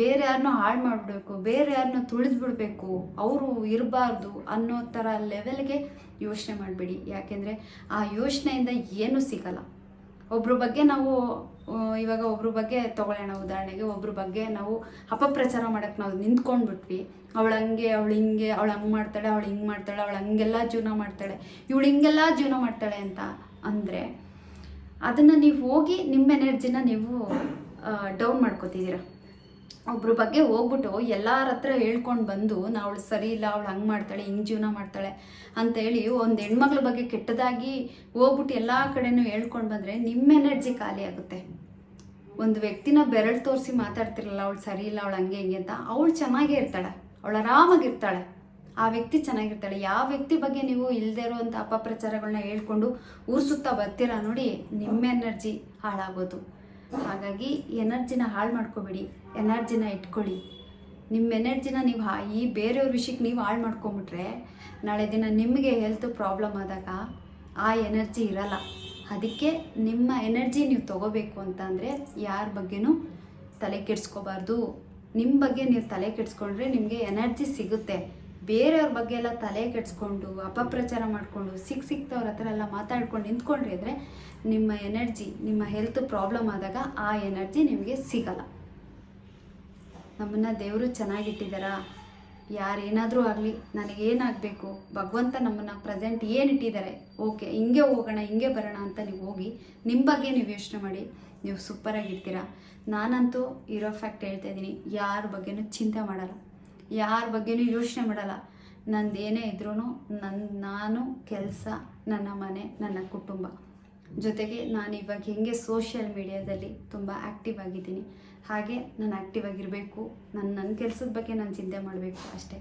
ಬೇರೆ ಯಾರನ್ನೂ ಹಾಳು ಮಾಡಬೇಕು, ಬೇರೆ ಯಾರನ್ನೂ ತುಳಿದ್ಬಿಡ್ಬೇಕು, ಅವರು ಇರಬಾರ್ದು ಅನ್ನೋ ಥರ ಲೆವೆಲ್ಗೆ ಯೋಚನೆ ಮಾಡಬೇಡಿ. ಯಾಕೆಂದರೆ ಆ ಯೋಚನೆಯಿಂದ ಏನೂ ಸಿಗಲ್ಲ. ಒಬ್ರ ಬಗ್ಗೆ ನಾವು ಇವಾಗ ಒಬ್ರ ಬಗ್ಗೆ ತಗೊಳ್ಳೋಣ ಉದಾಹರಣೆಗೆ, ಒಬ್ರ ಬಗ್ಗೆ ನಾವು ಅಪಪ್ರಚಾರ ಮಾಡೋಕ್ಕೆ ನಾವು ನಿಂತ್ಕೊಂಡ್ಬಿಟ್ವಿ. ಅವಳು ಹಂಗೆ, ಅವಳು ಹಿಂಗೆ, ಅವಳು ಹಂಗೆ ಮಾಡ್ತಾಳೆ, ಅವಳು ಹಿಂಗೆ ಮಾಡ್ತಾಳೆ, ಅವಳು ಹಂಗೆಲ್ಲ ಜೀವನ ಮಾಡ್ತಾಳೆ, ಇವಳು ಹಿಂಗೆಲ್ಲ ಜೀವನ ಮಾಡ್ತಾಳೆ ಅಂತ ಅಂದರೆ ಅದನ್ನು ನೀವು ಹೋಗಿ ನಿಮ್ಮ ಎನರ್ಜಿನ ನೀವು ಡೌನ್ ಮಾಡ್ಕೋತಿದ್ದೀರ. ಒಬ್ರ ಬಗ್ಗೆ ಹೋಗ್ಬಿಟ್ಟು ಎಲ್ಲರ ಹತ್ರ ಹೇಳ್ಕೊಂಡು ಬಂದು, ನಾ ಅವಳು ಸರಿ ಇಲ್ಲ, ಅವಳು ಹಂಗೆ ಮಾಡ್ತಾಳೆ, ಹಿಂಗೆ ಜೀವನ ಮಾಡ್ತಾಳೆ ಅಂತೇಳಿ ಒಂದು ಹೆಣ್ಮಕ್ಳ ಬಗ್ಗೆ ಕೆಟ್ಟದಾಗಿ ಹೋಗ್ಬಿಟ್ಟು ಎಲ್ಲ ಕಡೆನೂ ಹೇಳ್ಕೊಂಡು ಬಂದರೆ ನಿಮ್ಮ ಎನರ್ಜಿ ಖಾಲಿ ಆಗುತ್ತೆ. ಒಂದು ವ್ಯಕ್ತಿನ ಬೆರಳು ತೋರಿಸಿ ಮಾತಾಡ್ತಿರಲ್ಲ, ಅವಳು ಸರಿ ಇಲ್ಲ, ಅವಳು ಹಂಗೆ ಹಿಂಗೆ ಅಂತ, ಅವಳು ಚೆನ್ನಾಗೇ ಇರ್ತಾಳೆ, ಅವಳು ಆರಾಮಾಗಿರ್ತಾಳೆ. ಆ ವ್ಯಕ್ತಿ ಚೆನ್ನಾಗಿರ್ತಾಳೆ. ಯಾವ ವ್ಯಕ್ತಿ ಬಗ್ಗೆ ನೀವು ಇಲ್ಲದೆ ಇರುವಂಥ ಅಪಪ್ರಚಾರಗಳನ್ನ ಹೇಳ್ಕೊಂಡು ಊರ್ ಸುತ್ತ ಬರ್ತೀರಾ ನೋಡಿ, ನಿಮ್ಮ ಎನರ್ಜಿ ಹಾಳಾಗೋದು. ಹಾಗಾಗಿ ಎನರ್ಜಿನ ಹಾಳು ಮಾಡ್ಕೋಬೇಡಿ. ಎನರ್ಜಿನ ಇಟ್ಕೊಳ್ಳಿ. ನಿಮ್ಮ ಎನರ್ಜಿನ ನೀವು ಹಾ, ಈ ಬೇರೆಯವ್ರ ವಿಷಯಕ್ಕೆ ನೀವು ಹಾಳು ಮಾಡ್ಕೊಂಬಿಟ್ರೆ, ನಾಳೆ ದಿನ ನಿಮಗೆ ಹೆಲ್ತ್ ಪ್ರಾಬ್ಲಮ್ ಆದಾಗ ಆ ಎನರ್ಜಿ ಇರಲ್ಲ. ಅದಕ್ಕೆ ನಿಮ್ಮ ಎನರ್ಜಿ ನೀವು ತಗೋಬೇಕು ಅಂತಂದರೆ ಯಾರ ಬಗ್ಗೆನೂ ತಲೆ ಕೆಡಿಸ್ಕೋಬಾರ್ದು. ನಿಮ್ಮ ಬಗ್ಗೆ ನೀವು ತಲೆ ಕೆಡಿಸ್ಕೊಂಡ್ರೆ ನಿಮಗೆ ಎನರ್ಜಿ ಸಿಗುತ್ತೆ. ಬೇರೆಯವ್ರ ಬಗ್ಗೆ ಎಲ್ಲ ತಲೆ ಕೆಡಿಸ್ಕೊಂಡು, ಅಪಪ್ರಚಾರ ಮಾಡಿಕೊಂಡು ಸಿಕ್ಕ ಸಿಕ್ತವ್ರ ಹತ್ರ ಎಲ್ಲ ಮಾತಾಡ್ಕೊಂಡು ನಿಂತ್ಕೊಂಡಿದ್ರೆ ನಿಮ್ಮ ಎನರ್ಜಿ, ನಿಮ್ಮ ಹೆಲ್ತ್ ಪ್ರಾಬ್ಲಮ್ ಆದಾಗ ಆ ಎನರ್ಜಿ ನಿಮಗೆ ಸಿಗಲ್ಲ. ನಮ್ಮನ್ನು ದೇವರು ಚೆನ್ನಾಗಿಟ್ಟಿದ್ದಾರಾ ಯಾರೇನಾದರೂ ಆಗಲಿ, ನನಗೇನಾಗಬೇಕು? ಭಗವಂತ ನಮ್ಮನ್ನು ಪ್ರೆಸೆಂಟ್ ಏನು ಇಟ್ಟಿದ್ದಾರೆ ಓಕೆ, ಹಿಂಗೆ ಹೋಗೋಣ, ಹಿಂಗೆ ಬರೋಣ ಅಂತ ನೀವು ಹೋಗಿ ನಿಮ್ಮ ಬಗ್ಗೆ ನೀವು ಯೋಚನೆ ಮಾಡಿ, ನೀವು ಸೂಪರಾಗಿರ್ತೀರ? ನಾನಂತೂ ಇರೋ ಫ್ಯಾಕ್ಟ್ ಹೇಳ್ತಾ ಇದ್ದೀನಿ, ಯಾರ ಬಗ್ಗೆನೂ ಚಿಂತೆ ಮಾಡಲ್ಲ. ಯಾರ ಬಗ್ಗೆನೂ ಯೋಚನೆ ಮಾಡಲ್ಲ. ನಂದು ಏನೇ ಇದ್ರೂ ನನ್ನ ನಾನು ಕೆಲಸ, ನನ್ನ ಮನೆ, ನನ್ನ ಕುಟುಂಬ. ಜೊತೆಗೆ ನಾನು ಇವಾಗ ಹೆಂಗೆ ಸೋಷಿಯಲ್ ಮೀಡಿಯಾದಲ್ಲಿ ತುಂಬ ಆ್ಯಕ್ಟಿವ್ ಆಗಿದ್ದೀನಿ. ಹಾಗೆ ನಾನು ಆ್ಯಕ್ಟಿವ್ ಆಗಿರಬೇಕು. ನನ್ನ ನನ್ನ ಕೆಲಸದ ಬಗ್ಗೆ ನಾನು ಚಿಂತೆ ಮಾಡಬೇಕು ಅಷ್ಟೇ.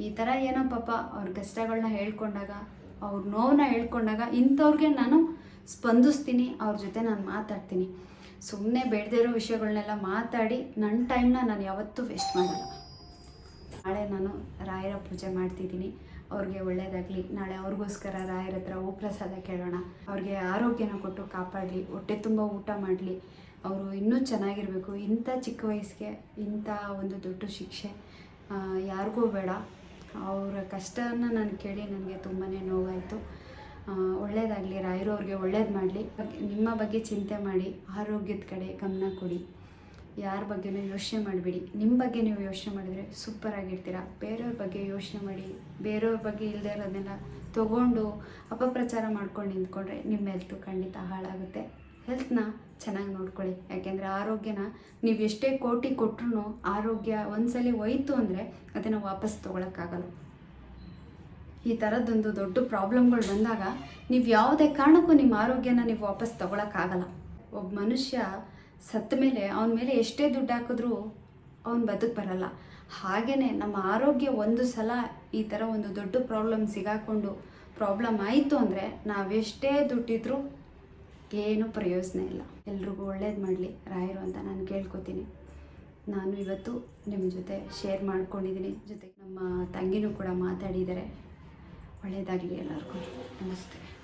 ಈ ಥರ ಏನೋ ಪಾಪ ಅವ್ರ ಕಷ್ಟಗಳನ್ನ ಹೇಳ್ಕೊಂಡಾಗ, ಅವ್ರ ನೋವನ್ನ ಹೇಳ್ಕೊಂಡಾಗ ಇಂಥವ್ರಿಗೆ ನಾನು ಸ್ಪಂದಿಸ್ತೀನಿ, ಅವ್ರ ಜೊತೆ ನಾನು ಮಾತಾಡ್ತೀನಿ. ಸುಮ್ಮನೆ ಬೇಡದೇ ಇರೋ ವಿಷಯಗಳನ್ನೆಲ್ಲ ಮಾತಾಡಿ ನನ್ನ ಟೈಮ್ನ ನಾನು ಯಾವತ್ತೂ ವೇಸ್ಟ್ ಮಾಡಲ್ಲ. ನಾಳೆ ನಾನು ರಾಯರ ಪೂಜೆ ಮಾಡ್ತಿದ್ದೀನಿ. ಅವ್ರಿಗೆ ಒಳ್ಳೇದಾಗಲಿ. ನಾಳೆ ಅವ್ರಿಗೋಸ್ಕರ ರಾಯರ ಹತ್ರ ಓ ಪ್ರಸಾದ ಕೇಳೋಣ. ಅವ್ರಿಗೆ ಆರೋಗ್ಯನ ಕೊಟ್ಟು ಕಾಪಾಡಲಿ. ಹೊಟ್ಟೆ ತುಂಬ ಊಟ ಮಾಡಲಿ. ಅವರು ಇನ್ನೂ ಚೆನ್ನಾಗಿರಬೇಕು. ಇಂಥ ಚಿಕ್ಕ ವಯಸ್ಸಿಗೆ ಇಂಥ ಒಂದು ದೊಡ್ಡ ಶಿಕ್ಷೆ ಯಾರಿಗೂ ಬೇಡ. ಅವರ ಕಷ್ಟನ ನಾನು ಕೇಳಿ ನನಗೆ ತುಂಬಾ ನೋವಾಯಿತು. ಒಳ್ಳೇದಾಗಲಿ. ರಾಯರು ಅವ್ರಿಗೆ ಒಳ್ಳೇದು ಮಾಡಲಿ. ನಿಮ್ಮ ಬಗ್ಗೆ ಚಿಂತೆ ಮಾಡಿ. ಆರೋಗ್ಯದ ಕಡೆ ಗಮನ ಕೊಡಿ. ಯಾರ ಬಗ್ಗೆನೂ ಯೋಚನೆ ಮಾಡಬೇಡಿ. ನಿಮ್ಮ ಬಗ್ಗೆ ನೀವು ಯೋಚನೆ ಮಾಡಿದರೆ ಸೂಪರಾಗಿರ್ತೀರ ಬೇರೆಯವ್ರ ಬಗ್ಗೆ ಯೋಚನೆ ಮಾಡಿ, ಬೇರೆಯವ್ರ ಬಗ್ಗೆ ಇಲ್ಲದೆ ಇರೋದನ್ನೆಲ್ಲ ತೊಗೊಂಡು ಅಪಪ್ರಚಾರ ಮಾಡ್ಕೊಂಡು ನಿಂತ್ಕೊಂಡ್ರೆ ನಿಮ್ಮ ಹೆಲ್ತು ಖಂಡಿತ ಹಾಳಾಗುತ್ತೆ. ಹೆಲ್ತ್ನ ಚೆನ್ನಾಗಿ ನೋಡ್ಕೊಳ್ಳಿ. ಯಾಕೆಂದರೆ ಆರೋಗ್ಯನ ನೀವು ಎಷ್ಟೇ ಕೋಟಿ ಕೊಟ್ಟರು ಆರೋಗ್ಯ ಒಂದ್ಸಲಿ ಹೋಯ್ತು ಅಂದರೆ ಅದನ್ನು ವಾಪಸ್ ತೊಗೊಳಕ್ಕಾಗಲ್ಲ. ಈ ಥರದ್ದೊಂದು ದೊಡ್ಡ ಪ್ರಾಬ್ಲಮ್ಗಳು ಬಂದಾಗ ನೀವು ಯಾವುದೇ ಕಾರಣಕ್ಕೂ ನಿಮ್ಮ ಆರೋಗ್ಯನ ನೀವು ವಾಪಸ್ ತೊಗೊಳಕ್ಕಾಗಲ್ಲ. ಒಬ್ಬ ಮನುಷ್ಯ ಸತ್ತ ಮೇಲೆ ಅವನ ಮೇಲೆ ಎಷ್ಟೇ ದುಡ್ಡು ಹಾಕಿದ್ರೂ ಅವನು ಬದುಕು ಬರಲ್ಲ. ಹಾಗೆಯೇ ನಮ್ಮ ಆರೋಗ್ಯ ಒಂದು ಸಲ ಈ ಥರ ಒಂದು ದೊಡ್ಡ ಪ್ರಾಬ್ಲಮ್ ಸಿಗಾಕೊಂಡು ಪ್ರಾಬ್ಲಮ್ ಆಯಿತು ಅಂದರೆ ನಾವೆಷ್ಟೇ ದುಡ್ಡಿದ್ರೂ ಏನೂ ಪ್ರಯೋಜನ ಇಲ್ಲ. ಎಲ್ರಿಗೂ ಒಳ್ಳೇದು ಮಾಡಲಿ, ರಾಯರು ಅಂತ ನಾನು ಕೇಳ್ಕೊತೀನಿ. ನಾನು ಇವತ್ತು ನಿಮ್ಮ ಜೊತೆ ಶೇರ್ ಮಾಡ್ಕೊಂಡಿದ್ದೀನಿ. ಜೊತೆಗೆ ನಮ್ಮ ತಂಗಿನೂ ಕೂಡ ಮಾತಾಡಿದ್ದಾರೆ. ಒಳ್ಳೆಯದಾಗಲಿ ಎಲ್ಲರಿಗೂ. ನಮಸ್ತೆ.